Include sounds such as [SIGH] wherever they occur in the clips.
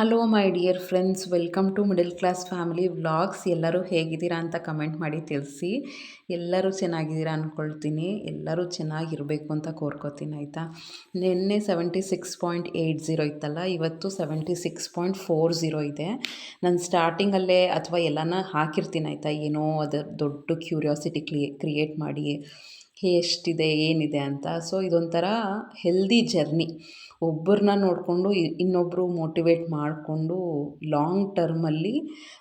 Hello my dear friends welcome to middle class family vlogs ಎಲ್ಲರೂ ಹೇಗಿದ್ದೀರಾ ಅಂತ comment ಮಾಡಿ ತಿಳಿಸಿ. ಎಲ್ಲರೂ ಚೆನ್ನಾಗಿದ್ದೀರಾ ಅಂದ್ಕೊಳ್ತೀನಿ ಎಲ್ಲರೂ ಚೆನ್ನಾಗಿರಬೇಕು ಅಂತ ಕೋರ್ಕೋತೀನಿ, ಆಯಿತಾ? ನಿನ್ನೆ seventy six point eight zero ಇತ್ತಲ್ಲ, ಇವತ್ತು seventy six point four zero ಇದೆ. ನಾನು ಸ್ಟಾರ್ಟಿಂಗಲ್ಲೇ ಅಥವಾ ಎಲ್ಲನ ಹಾಕಿರ್ತೀನಿ, ಆಯಿತಾ? ಏನೋ ಅದರ ದೊಡ್ಡ ಕ್ಯೂರಿಯಾಸಿಟಿ ಕ್ರಿಯೇಟ್ ಮಾಡಿ. ಎಷ್ಟಿದೆ, ಏನಿದೆ ಅಂತ. ಸೊ ಇದೊಂಥರ ಹೆಲ್ದಿ ಜರ್ನಿ ಒಬ್ಬರನ್ನ ನೋಡಿಕೊಂಡು ಇನ್ನೊಬ್ಬರು ಮೋಟಿವೇಟ್ ಮಾಡಿಕೊಂಡು ಲಾಂಗ್ ಟರ್ಮಲ್ಲಿ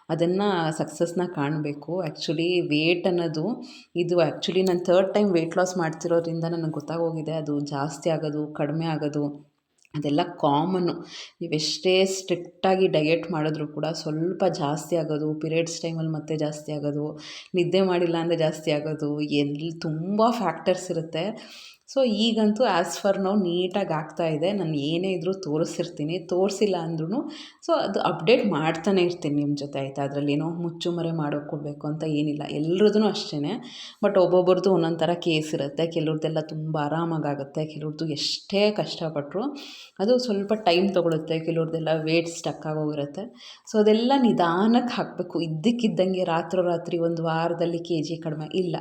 ಅದನ್ನು ಸಕ್ಸಸ್ನ ಕಾಣಬೇಕು. ಆ್ಯಕ್ಚುಲಿ ವೇಟ್ ಅನ್ನೋದು, ಇದು ಆ್ಯಕ್ಚುಲಿ ನಾನು ಥರ್ಡ್ ಟೈಮ್ ವೆಯ್ಟ್ ಲಾಸ್ ಮಾಡ್ತಿರೋದ್ರಿಂದ ನನಗೆ ಗೊತ್ತಾಗೋಗಿದೆ. ಅದು ಜಾಸ್ತಿ ಆಗೋದು, ಕಡಿಮೆ ಆಗೋದು. ಅದೆಲ್ಲ ಕಾಮನ್ನು. ನೀವೆಷ್ಟೇ ಸ್ಟ್ರಿಕ್ಟಾಗಿ ಡಯೆಟ್ ಮಾಡಿದ್ರು ಕೂಡ ಸ್ವಲ್ಪ ಜಾಸ್ತಿ ಆಗೋದು, ಪಿರಿಯಡ್ಸ್ ಟೈಮಲ್ಲಿ ಮತ್ತೆ ಜಾಸ್ತಿ ಆಗೋದು, ನಿದ್ದೆ ಮಾಡಿಲ್ಲ ಅಂದರೆ ಜಾಸ್ತಿ ಆಗೋದು, ಎಲ್ಲಿ ತುಂಬ ಫ್ಯಾಕ್ಟರ್ಸ್ ಇರುತ್ತೆ. ಸೊ ಈಗಂತೂ ಆ್ಯಸ್ ಫರ್ ನಾವು ನೀಟಾಗಿ ಆಗ್ತಾಯಿದೆ ನಾನು ಏನೇ ಇದ್ದರೂ ತೋರಿಸಿರ್ತೀನಿ. ತೋರಿಸಿಲ್ಲ ಅಂದ್ರೂ ಸೊ ಅದು ಅಪ್ಡೇಟ್ ಮಾಡ್ತಾನೆ ಇರ್ತೀನಿ ನಿಮ್ಮ ಜೊತೆ, ಆಯಿತಾ? ಅದರಲ್ಲಿ ಏನೋ ಮುಚ್ಚುಮರೆ ಮಾಡೋಕೋಬೇಕು ಅಂತ ಏನಿಲ್ಲ. ಎಲ್ರದ್ದು ಅಷ್ಟೇ ಬಟ್ ಒಬ್ಬೊಬ್ರದ್ದು ಒಂದೊಂದು ಥರ ಕೇಸ್ ಇರುತ್ತೆ. ಕೆಲವ್ರದ್ದೆಲ್ಲ ತುಂಬ ಆರಾಮಾಗುತ್ತೆ ಕೆಲವ್ರದ್ದು ಎಷ್ಟೇ ಕಷ್ಟಪಟ್ಟರು ಅದು ಸ್ವಲ್ಪ ಟೈಮ್ ತೊಗೊಳುತ್ತೆ. ಕೆಲವ್ರದ್ದೆಲ್ಲ ವೇಟ್ ಸ್ಟಕ್ ಆಗೋಗಿರುತ್ತೆ. ಸೊ ಅದೆಲ್ಲ ನಿಧಾನಕ್ಕೆ ಹಾಕಬೇಕು. ಇದ್ದಕ್ಕಿದ್ದಂಗೆ ರಾತ್ರಿ ಒಂದು ವಾರದಲ್ಲಿ ಕೆ ಜಿ ಕಡಿಮೆ ಇಲ್ಲ.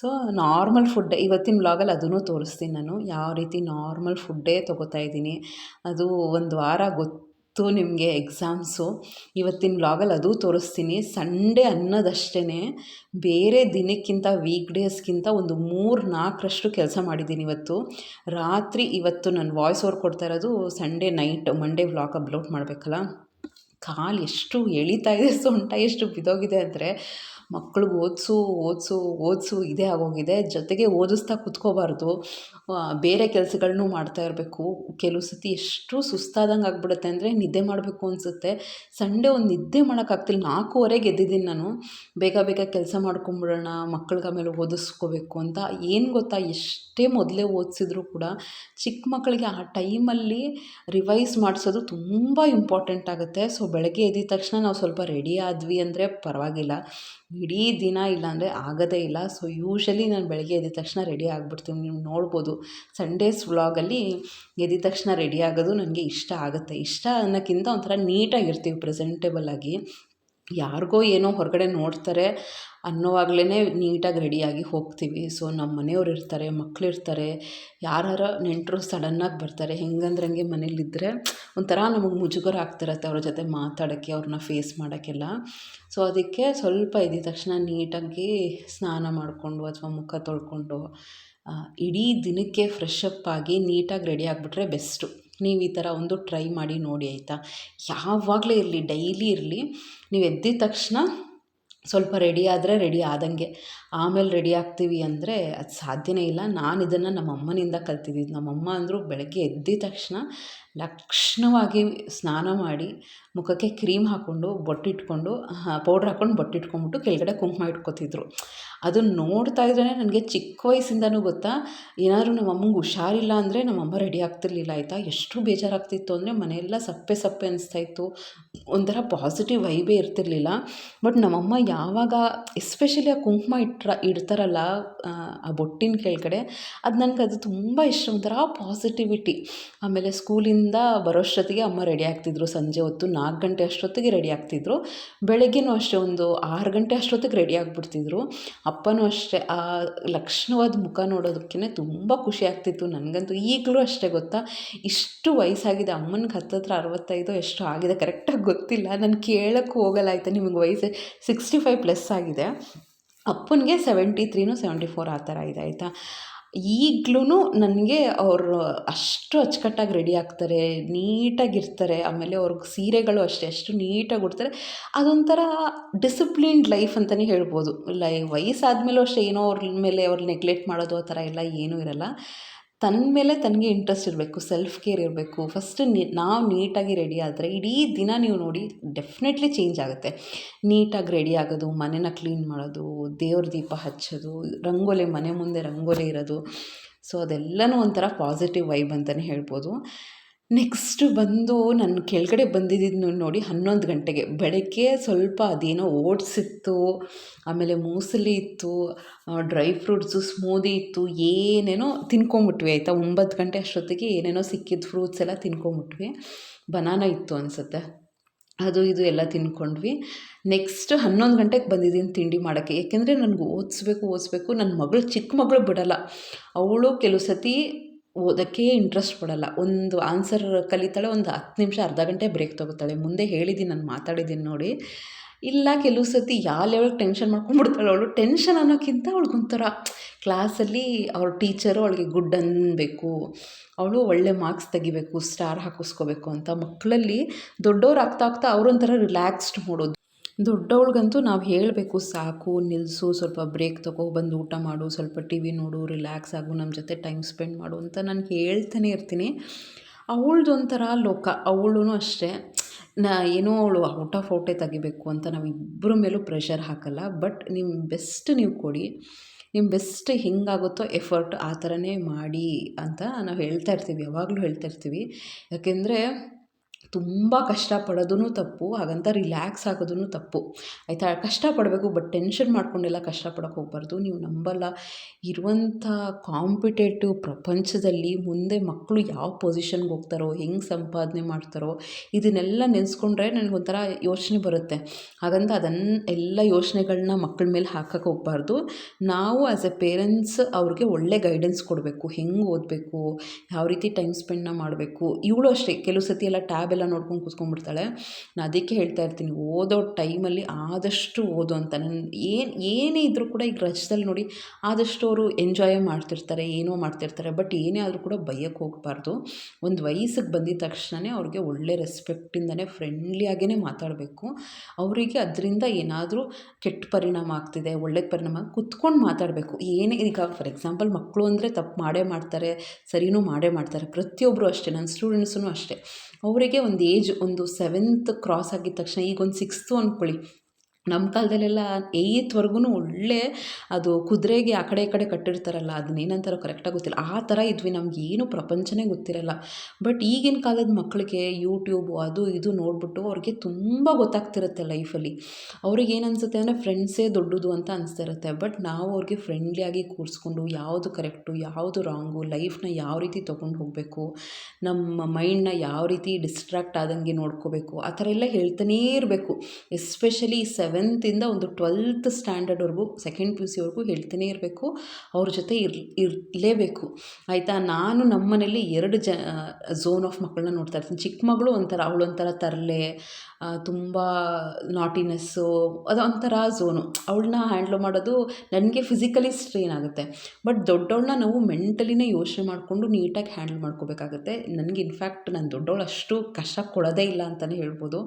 ಸೊ ನಾರ್ಮಲ್ ಫುಡ್ ಇವತ್ತಿನ ವ್ಲಾಗಲ್ಲಿ ಅದನ್ನು ತೋರಿಸ್ತೀನಿ ನಾನು ಯಾವ ರೀತಿ ನಾರ್ಮಲ್ ಫುಡ್ಡೇ ತೊಗೋತಾ ಇದ್ದೀನಿ. ಅದು ಒಂದು ವಾರ ಗೊತ್ತು ನಿಮಗೆ ಎಕ್ಸಾಮ್ಸು ಇವತ್ತಿನ ಬ್ಲಾಗಲ್ಲಿ ಅದೂ ತೋರಿಸ್ತೀನಿ. ಸಂಡೇ ಅನ್ನೋದಷ್ಟೇ ಬೇರೆ ದಿನಕ್ಕಿಂತ ವೀಕ್ ಡೇಸ್ಗಿಂತ ಒಂದು ಮೂರು ನಾಲ್ಕರಷ್ಟು ಕೆಲಸ ಮಾಡಿದ್ದೀನಿ ಇವತ್ತು. ರಾತ್ರಿ ಇವತ್ತು ನಾನು ವಾಯ್ಸ್ ಓವರ್ ಕೊಡ್ತಾ ಇರೋದು Sunday night Monday vlog upload ಮಾಡಬೇಕಲ್ಲ? ಕಾಲು ಎಷ್ಟು ಎಳಿತಾ ಇದೆ ಸೊಂಟ, ಎಷ್ಟು ಬಿದೋಗಿದೆ ಅಂದರೆ ಮಕ್ಳಿಗೆ ಓದಿಸು ಓದಿಸು ಓದಿಸು ಇದೇ ಆಗೋಗಿದೆ. ಜೊತೆಗೆ ಓದಿಸ್ತಾ ಕುತ್ಕೋಬಾರ್ದು. ಬೇರೆ ಕೆಲಸಗಳನ್ನೂ ಮಾಡ್ತಾ ಇರಬೇಕು. ಕೆಲವು ಸತಿ ಎಷ್ಟು ಸುಸ್ತಾದಂಗೆ ಆಗ್ಬಿಡುತ್ತೆ ಅಂದರೆ ನಿದ್ದೆ ಮಾಡಬೇಕು ಅನಿಸುತ್ತೆ. ಸಂಡೇ ಒಂದು ನಿದ್ದೆ ಮಾಡೋಕ್ಕಾಗ್ತಿಲ್ಲ ನಾಲ್ಕೂವರೆಗೆ ಎದ್ದಿದ್ದೀನಿ ನಾನು. ಬೇಗ ಬೇಗ ಕೆಲಸ ಮಾಡ್ಕೊಂಬಿಡೋಣ, ಮಕ್ಳಿಗೆ ಆಮೇಲೆ ಓದಿಸ್ಕೋಬೇಕು ಅಂತ ಏನು ಗೊತ್ತಾ? ಎಷ್ಟೇ ಮೊದಲೇ ಓದಿಸಿದ್ರು ಕೂಡ ಚಿಕ್ಕ ಮಕ್ಕಳಿಗೆ ಆ ಟೈಮಲ್ಲಿ ರಿವೈಸ್ ಮಾಡಿಸೋದು ತುಂಬ ಇಂಪಾರ್ಟೆಂಟ್ ಆಗುತ್ತೆ. ಸೊ, ಬೆಳಗ್ಗೆ ಎದ್ದಿದ ತಕ್ಷಣ ನಾವು ಸ್ವಲ್ಪ ರೆಡಿ ಆದ್ವಿ ಅಂದರೆ ಪರವಾಗಿಲ್ಲ. ಇಡೀ ದಿನ ಇಲ್ಲಾಂದರೆ ಆಗೋದೇ ಇಲ್ಲ. ಸೊ ಯೂಶ್ವಲಿ ನಾನು ಬೆಳಗ್ಗೆ ಎದ್ದ ತಕ್ಷಣ ರೆಡಿ ಆಗಿಬಿಡ್ತೀನಿ. ನೀವು ನೋಡ್ಬೋದು ಸಂಡೇಸ್ ವ್ಲಾಗಲ್ಲಿ ಎದ್ದ ತಕ್ಷಣ ರೆಡಿ ಆಗೋದು ನನಗೆ ಇಷ್ಟ ಆಗುತ್ತೆ. ಇಷ್ಟ ಅನ್ನೋಕ್ಕಿಂತ ಒಂಥರ ನೀಟಾಗಿರ್ತೀವಿ ಪ್ರೆಸೆಂಟೇಬಲ್ ಆಗಿ. ಯಾರಿಗೋ ಏನೋ ಹೊರಗಡೆ ನೋಡ್ತಾರೆ ಅನ್ನೋವಾಗ್ಲೇ ನೀಟಾಗಿ ರೆಡಿಯಾಗಿ ಹೋಗ್ತೀವಿ. ಸೊ, ನಮ್ಮ ಮನೆಯವ್ರು ಇರ್ತಾರೆ ಮಕ್ಳಿರ್ತಾರೆ ಯಾರಾರ ನೆಂಟರು ಸಡನ್ನಾಗಿ ಬರ್ತಾರೆ ಹೆಂಗಂದ್ರೆ ಹಂಗೆ ಮನೇಲಿದ್ದರೆ ಒಂಥರ ನಮಗೆ ಮುಜುಗರ ಆಗ್ತಿರತ್ತೆ ಅವ್ರ ಜೊತೆ ಮಾತಾಡೋಕ್ಕೆ, ಅವ್ರನ್ನ ಫೇಸ್ ಮಾಡೋಕ್ಕೆಲ್ಲ. ಸೊ, ಅದಕ್ಕೆ ಸ್ವಲ್ಪ ಎದ್ದ ತಕ್ಷಣ ನೀಟಾಗಿ ಸ್ನಾನ ಮಾಡಿಕೊಂಡು ಅಥವಾ ಮುಖ ತೊಳ್ಕೊಂಡು ಇಡೀ ದಿನಕ್ಕೆ ಫ್ರೆಶ್ ಅಪ್ ಆಗಿ ನೀಟಾಗಿ ರೆಡಿ ಆಗಿಬಿಟ್ರೆ ಬೆಸ್ಟು. ನೀವು ಈ ಥರ ಒಂದು ಟ್ರೈ ಮಾಡಿ ನೋಡಿ ಆಯಿತಾ? ಯಾವಾಗಲೇ ಇರಲಿ ಡೈಲಿ ಇರಲಿ, ನೀವು ಎದ್ದಿದ ತಕ್ಷಣ ಸ್ವಲ್ಪ ರೆಡಿ ಆದರೆ ರೆಡಿ ಆದಂಗೆ. ಆಮೇಲೆ ರೆಡಿ ಆಗ್ತೀವಿ ಅಂದರೆ ಅದು ಸಾಧ್ಯನೇ ಇಲ್ಲ. ನಾನು ಇದನ್ನು ನಮ್ಮ ಅಮ್ಮನಿಂದ ಕಲ್ತಿದ್ದಿದ್ದು ನಮ್ಮಮ್ಮ ಅಂದರು ಬೆಳಗ್ಗೆ ಎದ್ದಿದ ತಕ್ಷಣ ಲಕ್ಷಣವಾಗಿ ಸ್ನಾನ ಮಾಡಿ ಮುಖಕ್ಕೆ ಕ್ರೀಮ್ ಹಾಕ್ಕೊಂಡು ಬೊಟ್ಟಿಟ್ಕೊಂಡು ಪೌಡ್ರ್ ಹಾಕ್ಕೊಂಡು ಬೊಟ್ಟಿಟ್ಕೊಂಡ್ಬಿಟ್ಟು ಕೆಳಗಡೆ ಕುಂಕುಮ ಇಟ್ಕೋತಿದ್ರು. ಅದನ್ನು ನೋಡ್ತಾ ಇದ್ರೇ ನನಗೆ ಚಿಕ್ಕ ವಯಸ್ಸಿಂದನೂ ಗೊತ್ತಾ, ಏನಾದರೂ ನಮ್ಮ ಅಮ್ಮಂಗೆ ಹುಷಾರಿಲ್ಲ ಅಂದರೆ ನಮ್ಮಮ್ಮ ರೆಡಿ ಆಗ್ತಿರ್ಲಿಲ್ಲ, ಆಯಿತಾ? ಎಷ್ಟು ಬೇಜಾರಾಗ್ತಿತ್ತು ಅಂದರೆ ಮನೆಯೆಲ್ಲ ಸಪ್ಪೆ ಸಪ್ಪೆ ಅನಿಸ್ತಾಯಿತ್ತು ಒಂಥರ ಪಾಸಿಟಿವ್ ವೈಬೇ ಇರ್ತಿರ್ಲಿಲ್ಲ. ಬಟ್ ನಮ್ಮಮ್ಮ ಯಾವಾಗ ಎಸ್ಪೆಷಲಿ ಆ ಕುಂಕುಮ ಇಟ್ರ ಇಡ್ತಾರಲ್ಲ, ಆ ಬೊಟ್ಟಿನ ಕೆಳಗಡೆ, ಅದು ನನಗೆ ಅದು ತುಂಬ ಇಷ್ಟ, ಒಂಥರ ಪಾಸಿಟಿವಿಟಿ ಆಮೇಲೆ ಸ್ಕೂಲಿಂದ ಬರೋಷ್ಟೊತ್ತಿಗೆ ಅಮ್ಮ ರೆಡಿ ಆಗ್ತಿದ್ರು. ಸಂಜೆ ಹೊತ್ತು ನಾಲ್ಕು ಗಂಟೆ ಅಷ್ಟೊತ್ತಿಗೆ ರೆಡಿ ಆಗ್ತಿದ್ರು. ಬೆಳಗ್ಗೆನೂ ಅಷ್ಟೇ ಒಂದು ಆರು ಗಂಟೆ ಅಷ್ಟೊತ್ತಿಗೆ ರೆಡಿ ಆಗಿಬಿಡ್ತಿದ್ರು. ಅಪ್ಪನೂ ಅಷ್ಟೇ. ಆ ಲಕ್ಷಣವಾದ ಮುಖ ನೋಡೋದಕ್ಕೇ ತುಂಬ ಖುಷಿ ಆಗ್ತಿತ್ತು ನನಗಂತೂ. ಈಗಲೂ ಅಷ್ಟೇ ಗೊತ್ತಾ? ಇಷ್ಟು ವಯಸ್ಸಾಗಿದೆ. ಅಮ್ಮನಿಗೆ ಹತ್ತತ್ರ ಅರವತ್ತೈದು ಎಷ್ಟು ಆಗಿದೆ. ಕರೆಕ್ಟಾಗಿ ಗೊತ್ತಿಲ್ಲ. ನಾನು ಕೇಳೋಕ್ಕೂ ಹೋಗಲ್ಲ ಆಯಿತಾ? ನಿಮಗೆ ವಯಸ್ಸು ಸಿಕ್ಸ್ಟಿ ಫೈವ್ ಪ್ಲಸ್ ಆಗಿದೆ. ಅಪ್ಪನಿಗೆ ಸೆವೆಂಟಿ ತ್ರೀನು ಸೆವೆಂಟಿ ಫೋರ್ ಆ ಥರ ಇದೆ, ಆಯಿತಾ? ಈಗಲೂ ನನಗೆ ಅವರು ಅಷ್ಟು ಅಚ್ಚುಕಟ್ಟಾಗಿ ರೆಡಿ ಆಗ್ತಾರೆ ನೀಟಾಗಿರ್ತಾರೆ ಆಮೇಲೆ ಅವ್ರಿಗೆ ಸೀರೆಗಳು ಅಷ್ಟೇ, ಅಷ್ಟು ನೀಟಾಗಿ ಉಡ್ತಾರೆ. ಅದೊಂಥರ ಡಿಸಿಪ್ಲಿನ್ಡ್ ಲೈಫ್ ಅಂತಲೇ ಹೇಳ್ಬೋದು. ಲೈ ವಯಸ್ಸಾದ್ಮೇಲೂ ಅಷ್ಟೇ, ಏನೋ ಅವ್ರ ಮೇಲೆ ಅವ್ರು ನೆಗ್ಲೆಕ್ಟ್ ಮಾಡೋದು ಆ ಥರ ಎಲ್ಲ ಏನೂ ಇರೋಲ್ಲ. ತನ್ನ ಮೇಲೆ ತನಗೆ ಇಂಟ್ರೆಸ್ಟ್ ಇರಬೇಕು ಸೆಲ್ಫ್ ಕೇರ್ ಇರಬೇಕು ಫಸ್ಟ್ ನಾವು ನೀಟಾಗಿ ರೆಡಿ ಆದರೆ ಇಡೀ ದಿನ ನೀವು ನೋಡಿ ಡೆಫಿನೆಟ್ಲಿ ಚೇಂಜ್ ಆಗುತ್ತೆ. ನೀಟಾಗಿ ರೆಡಿ ಆಗೋದು, ಮನೆನ ಕ್ಲೀನ್ ಮಾಡೋದು, ದೇವ್ರ ದೀಪ ಹಚ್ಚೋದು, ರಂಗೋಲಿ ಮನೆ ಮುಂದೆ ರಂಗೋಲಿ ಇರೋದು. ಸೊ ಅದೆಲ್ಲನೂ ಒಂಥರ ಪಾಸಿಟಿವ್ ವೈಬ್ ಅಂತಲೇ ಹೇಳ್ಬೋದು. ನೆಕ್ಸ್ಟು ಬಂದು ನನ್ನ ಕೆಳಗಡೆ ಬಂದಿದ್ದು ನೋಡಿ ಹನ್ನೊಂದು ಗಂಟೆಗೆ. ಬೆಳಗ್ಗೆ ಸ್ವಲ್ಪ ಅದೇನೋ ಓಟ್ಸ್ ಇತ್ತು ಆಮೇಲೆ ಮೂಸಲಿ ಇತ್ತು ಡ್ರೈ ಫ್ರೂಟ್ಸು, ಸ್ಮೂದಿ ಇತ್ತು, ಏನೇನೋ ತಿನ್ಕೊಂಬಿಟ್ವಿ, ಆಯಿತಾ? ಒಂಬತ್ತು ಗಂಟೆ ಅಷ್ಟೊತ್ತಿಗೆ ಏನೇನೋ ಸಿಕ್ಕಿದ್ದು ಫ್ರೂಟ್ಸ್ ಎಲ್ಲ ತಿನ್ಕೊಂಬಿಟ್ವಿ. ಬನಾನ ಇತ್ತು ಅನಿಸುತ್ತೆ. ಅದು, ಇದು ಎಲ್ಲ ತಿನ್ಕೊಂಡ್ವಿ. ನೆಕ್ಸ್ಟ್ ಹನ್ನೊಂದು ಗಂಟೆಗೆ ಬಂದಿದ್ದೀನಿ ತಿಂಡಿ ಮಾಡೋಕ್ಕೆ. ಏಕೆಂದರೆ ನನಗೆ ಓದಿಸ್ಬೇಕು ಓದಿಸ್ಬೇಕು. ನನ್ನ ಮಗಳು ಚಿಕ್ಕ ಮಗಳು ಬಿಡಲ್ಲ. ಅವಳು ಕೆಲವು ಸತಿ ಓದೋಕ್ಕೆ ಇಂಟ್ರೆಸ್ಟ್ ಪಡೋಲ್ಲ. ಒಂದು ಆನ್ಸರ್ ಕಲಿತಾಳೆ ಒಂದು ಹತ್ತು ನಿಮಿಷ ಅರ್ಧ ಗಂಟೆ ಬ್ರೇಕ್ ತೊಗೋತಾಳೆ. ಮುಂದೆ ಹೇಳಿದ್ದೀನಿ ನಾನು ಮಾತಾಡಿದ್ದೀನಿ ನೋಡಿ. ಇಲ್ಲ, ಕೆಲವು ಸತಿ ಯಾವ ಲೆವೆಲ್ಗೆ ಟೆನ್ಷನ್ ಮಾಡ್ಕೊಂಡ್ಬಿಡ್ತಾಳೆ ಅವಳು. ಟೆನ್ಷನ್ ಅನ್ನೋಕ್ಕಿಂತ ಅವ್ಳಿಗೊಂಥರ ಕ್ಲಾಸಲ್ಲಿ ಅವ್ರ ಟೀಚರು ಅವಳಿಗೆ ಗುಡ್ ಅನ್ನಬೇಕು ಅವಳು ಒಳ್ಳೆ ಮಾರ್ಕ್ಸ್ ತೆಗಿಬೇಕು ಸ್ಟಾರ್ ಹಾಕಿಸ್ಕೋಬೇಕು ಅಂತ ಮಕ್ಕಳಲ್ಲಿ ದೊಡ್ಡವ್ರು ಆಗ್ತಾ ಆಗ್ತಾ ಅವರೊಂಥರ ರಿಲ್ಯಾಕ್ಸ್ಡ್ ಮಾಡೋದು. ದೊಡ್ಡವಳಿಗಂತೂ ನಾವು ಹೇಳಬೇಕು, ಸಾಕು ನಿಲ್ಲಿಸು ಸ್ವಲ್ಪ ಬ್ರೇಕ್ ತಗೋ ಬಂದು ಊಟ ಮಾಡು, ಸ್ವಲ್ಪ ಟಿ ವಿ ನೋಡು ರಿಲ್ಯಾಕ್ಸ್ ಆಗು ನಮ್ಮ ಜೊತೆ ಟೈಮ್ ಸ್ಪೆಂಡ್ ಮಾಡು, ಅಂತ ನಾನು ಹೇಳ್ತಾನೆ ಇರ್ತೀನಿ. ಅವಳದೊಂಥರ ಲೋಕ ಅವಳು ಅಷ್ಟೇ. ನಾ, ಏನೋ ಅವಳು ಔಟ್ ಆಫ್ ಔಟೇ ತೆಗಿಬೇಕು ಅಂತ ನಾವು ಇಬ್ಬರ ಮೇಲೂ ಪ್ರೆಷರ್ ಹಾಕಲ್ಲ ಬಟ್ ನಿಮ್ಮ ಬೆಸ್ಟ್ ನೀವು ಕೊಡಿ. ನಿಮ್ಮ ಬೆಸ್ಟ್ ಹೆಂಗಾಗುತ್ತೋ ಎಫರ್ಟ್ ಆ ಥರನೇ ಮಾಡಿ ಅಂತ ನಾವು ಹೇಳ್ತಾ ಇರ್ತೀವಿ, ಯಾವಾಗಲೂ ಹೇಳ್ತಾ ಇರ್ತೀವಿ. ಯಾಕೆಂದರೆ ತುಂಬ ಕಷ್ಟಪಡೋದೂ ತಪ್ಪು, ಹಾಗಂತ ರಿಲ್ಯಾಕ್ಸ್ ಆಗೋದೂ ತಪ್ಪು. ಆಯಿತಾ? ಕಷ್ಟಪಡಬೇಕು ಬಟ್ ಟೆನ್ಷನ್ ಮಾಡ್ಕೊಂಡೆಲ್ಲ ಕಷ್ಟಪಡೋಕೆ ಹೋಗ್ಬಾರ್ದು. ನೀವು ನಂಬಲ್ಲ. ಇರುವಂಥ ಕಾಂಪಿಟೇಟಿವ್ ಪ್ರಪಂಚದಲ್ಲಿ ಮುಂದೆ ಮಕ್ಕಳು ಯಾವ ಪೊಸಿಷನ್ಗೆ ಹೋಗ್ತಾರೋ, ಹೆಂಗೆ ಸಂಪಾದನೆ ಮಾಡ್ತಾರೋ, ಇದನ್ನೆಲ್ಲ ನೆನೆಸ್ಕೊಂಡ್ರೆ ನನಗೊಂಥರ ಯೋಚನೆ ಬರುತ್ತೆ. ಹಾಗಂತ ಅದನ್ನು ಎಲ್ಲ ಯೋಚನೆಗಳನ್ನ ಮಕ್ಕಳ ಮೇಲೆ ಹಾಕಕ್ಕೆ ಹೋಗ್ಬಾರ್ದು. ನಾವು ಆ್ಯಸ್ ಎ ಪೇರೆಂಟ್ಸ್ ಅವ್ರಿಗೆ ಒಳ್ಳೆ ಗೈಡೆನ್ಸ್ ಕೊಡಬೇಕು. ಹೆಂಗೆ ಓದಬೇಕು, ಯಾವ ರೀತಿ ಟೈಮ್ ಸ್ಪೆಂಡ್ನ ಮಾಡಬೇಕು, ಇವಳು ಅಷ್ಟೇ. ಕೆಲವು ಸತಿ ಎಲ್ಲ ಟ್ಯಾಬ್ ಎಲ್ಲ ನೋಡ್ಕೊಂಡು ಕೂತ್ಕೊಂಡ್ಬಿಡ್ತಾಳೆ. ನಾನು ಅದಕ್ಕೆ ಹೇಳ್ತಾ ಇರ್ತೀನಿ, ಓದೋ ಟೈಮಲ್ಲಿ ಆದಷ್ಟು ಓದು ಅಂತ. ನನ್ನ ಏನು, ಏನೇ ಇದ್ದರೂ ಕೂಡ ಈಗ ರಜದಲ್ಲಿ ನೋಡಿ ಆದಷ್ಟು ಅವರು ಎಂಜಾಯ್ ಮಾಡ್ತಿರ್ತಾರೆ, ಏನೋ ಮಾಡ್ತಿರ್ತಾರೆ. ಬಟ್ ಏನೇ ಆದರೂ ಕೂಡ ಭಯಕ್ಕೆ ಹೋಗಬಾರ್ದು. ಒಂದು ವಯಸ್ಸಿಗೆ ಬಂದಿದ ತಕ್ಷಣವೇ ಅವ್ರಿಗೆ ಒಳ್ಳೆ ರೆಸ್ಪೆಕ್ಟಿಂದನೇ ಫ್ರೆಂಡ್ಲಿಯಾಗೇ ಮಾತಾಡಬೇಕು. ಅವರಿಗೆ ಅದರಿಂದ ಏನಾದರೂ ಕೆಟ್ಟ ಪರಿಣಾಮ ಆಗ್ತಿದೆ ಒಳ್ಳೆ ಪರಿಣಾಮ ಕುತ್ಕೊಂಡು ಮಾತಾಡಬೇಕು. ಏನೇ ಈಗ ಫಾರ್ ಎಕ್ಸಾಂಪಲ್ ಮಕ್ಕಳು ಅಂದರೆ ತಪ್ಪು ಮಾಡೇ ಮಾಡ್ತಾರೆ, ಸರಿನೂ ಮಾಡೇ ಮಾಡ್ತಾರೆ. ಪ್ರತಿಯೊಬ್ಬರು ಅಷ್ಟೇ ನನ್ನ ಸ್ಟೂಡೆಂಟ್ಸೂ ಅಷ್ಟೇ. ಅವರಿಗೆ ಒಂದು ಏಜ್ ಒಂದು ಸೆವೆಂತ್ ಕ್ರಾಸ್ ಆಗಿದ ತಕ್ಷಣ ಈಗ ಒಂದು ಸಿಕ್ಸ್ತು ಅಂದ್ಕೊಳ್ಳಿ ನಮ್ಮ ಕಾಲದಲ್ಲೆಲ್ಲ ಏತ್ವರ್ಗೂ ಒಳ್ಳೆ ಅದು ಕುದುರೆಗೆ ಆ ಕಡೆ ಈ ಕಡೆ ಕಟ್ಟಿರ್ತಾರಲ್ಲ, ಅದನ್ನ ಏನಂತಾರೋ ಕರೆಕ್ಟಾಗಿ ಗೊತ್ತಿಲ್ಲ. ಆ ಥರ ಇದ್ವಿ, ನಮ್ಗೆ ಏನು ಪ್ರಪಂಚನೇ ಗೊತ್ತಿರಲ್ಲ. ಬಟ್ ಈಗಿನ ಕಾಲದ ಮಕ್ಕಳಿಗೆ ಯೂಟ್ಯೂಬು ಅದು ಇದು ನೋಡಿಬಿಟ್ಟು ಅವ್ರಿಗೆ ತುಂಬ ಗೊತ್ತಾಗ್ತಿರುತ್ತೆ ಲೈಫಲ್ಲಿ ಅವ್ರಿಗೆ ಏನು ಅನಿಸುತ್ತೆ ಅಂದರೆ ಫ್ರೆಂಡ್ಸೇ ದೊಡ್ಡದು ಅಂತ ಅನಿಸ್ತಿರುತ್ತೆ. ಬಟ್ ನಾವು ಅವ್ರಿಗೆ ಫ್ರೆಂಡ್ಲಿಯಾಗಿ ಕೂರಿಸ್ಕೊಂಡು ಯಾವುದು ಕರೆಕ್ಟು ಯಾವುದು ರಾಂಗು ಲೈಫ್ನ ಯಾವ ರೀತಿ ತೊಗೊಂಡು ಹೋಗಬೇಕು, ನಮ್ಮ ಮೈಂಡ್ನ ಯಾವ ರೀತಿ ಡಿಸ್ಟ್ರಾಕ್ಟ್ ಆದಂಗೆ ನೋಡ್ಕೋಬೇಕು, ಆ ಥರ ಎಲ್ಲ ಹೇಳ್ತಾನೇ ಇರಬೇಕು. ಎಸ್ಪೆಷಲಿ ಸೆವೆನ್ ಸೆವೆಂತಿಂದ ಒಂದು ಟ್ವೆಲ್ತ್ ಸ್ಟ್ಯಾಂಡರ್ಡ್ವರೆಗೂ ಸೆಕೆಂಡ್ ಪಿ ಯು ಸಿವರೆಗೂ ಹೇಳ್ತಾನೇ ಇರಬೇಕು. ಅವ್ರ ಜೊತೆ ಇರ್, ಇರಲೇಬೇಕು. ಆಯಿತಾ? ನಾನು ನಮ್ಮ ಎರಡು ಜ ಝೋನ್ ಆಫ್ ಮಕ್ಕಳನ್ನ ನೋಡ್ತಾ ಇರ್ತೀನಿ. ಚಿಕ್ಕ ಮಗಳು ಒಂಥರ ಅವಳೊಂಥರ ತರಲೆ ತುಂಬ ನಾಟಿನೆಸ್ಸು ಅದೊಂಥರ ಝೋನು ಅವಳನ್ನ ಹ್ಯಾಂಡ್ಲ್ ಮಾಡೋದು ನನಗೆ ಫಿಸಿಕಲಿ ಸ್ಟ್ರೈನ್ ಆಗುತ್ತೆ. ಬಟ್ ದೊಡ್ಡವಳನ್ನ ನಾವು ಮೆಂಟಲಿನೇ ಯೋಚನೆ ಮಾಡಿಕೊಂಡು ನೀಟಾಗಿ ಹ್ಯಾಂಡಲ್ ಮಾಡ್ಕೋಬೇಕಾಗುತ್ತೆ. ನನಗೆ ಇನ್ಫ್ಯಾಕ್ಟ್ ನಾನು ದೊಡ್ಡವಳು ಅಷ್ಟು ಕಷ್ಟ ಕೊಡೋದೇ ಇಲ್ಲ ಅಂತಲೇ ಹೇಳ್ಬೋದು.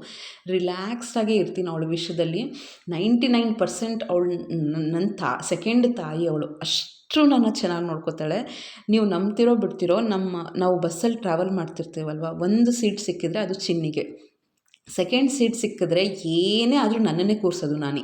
ರಿಲ್ಯಾಕ್ಸ್ಡಾಗೇ ಇರ್ತೀನಿ ಅವಳ ವಿಷಯದಲ್ಲಿ. ನೈಂಟಿ ನೈನ್ ಪರ್ಸೆಂಟ್ ಅವಳು ನನ್ನ ತಾ ಸೆಕೆಂಡ್ ತಾಯಿ ಅವಳು ಅಷ್ಟು ನನ್ನ ಚೆನ್ನಾಗಿ ನೋಡ್ಕೋತಾಳೆ. ನೀವು ನಂಬ್ತಿರೋ ಬಿಡ್ತಿರೋ, ನಮ್ಮ, ನಾವು ಬಸ್ಸಲ್ಲಿ ಟ್ರಾವೆಲ್ ಮಾಡ್ತಿರ್ತೀವಲ್ವ, ಒಂದು ಸೀಟ್ ಸಿಕ್ಕಿದರೆ ಅದು ಚಿನ್ನಿಗೆ. ಸೆಕೆಂಡ್ ಸೀಟ್ ಸಿಕ್ಕಿದ್ರೆ ಏನೇ ಆದರೂ ನನ್ನನ್ನೇ ಕೂರಿಸೋದು ನಾನೇ.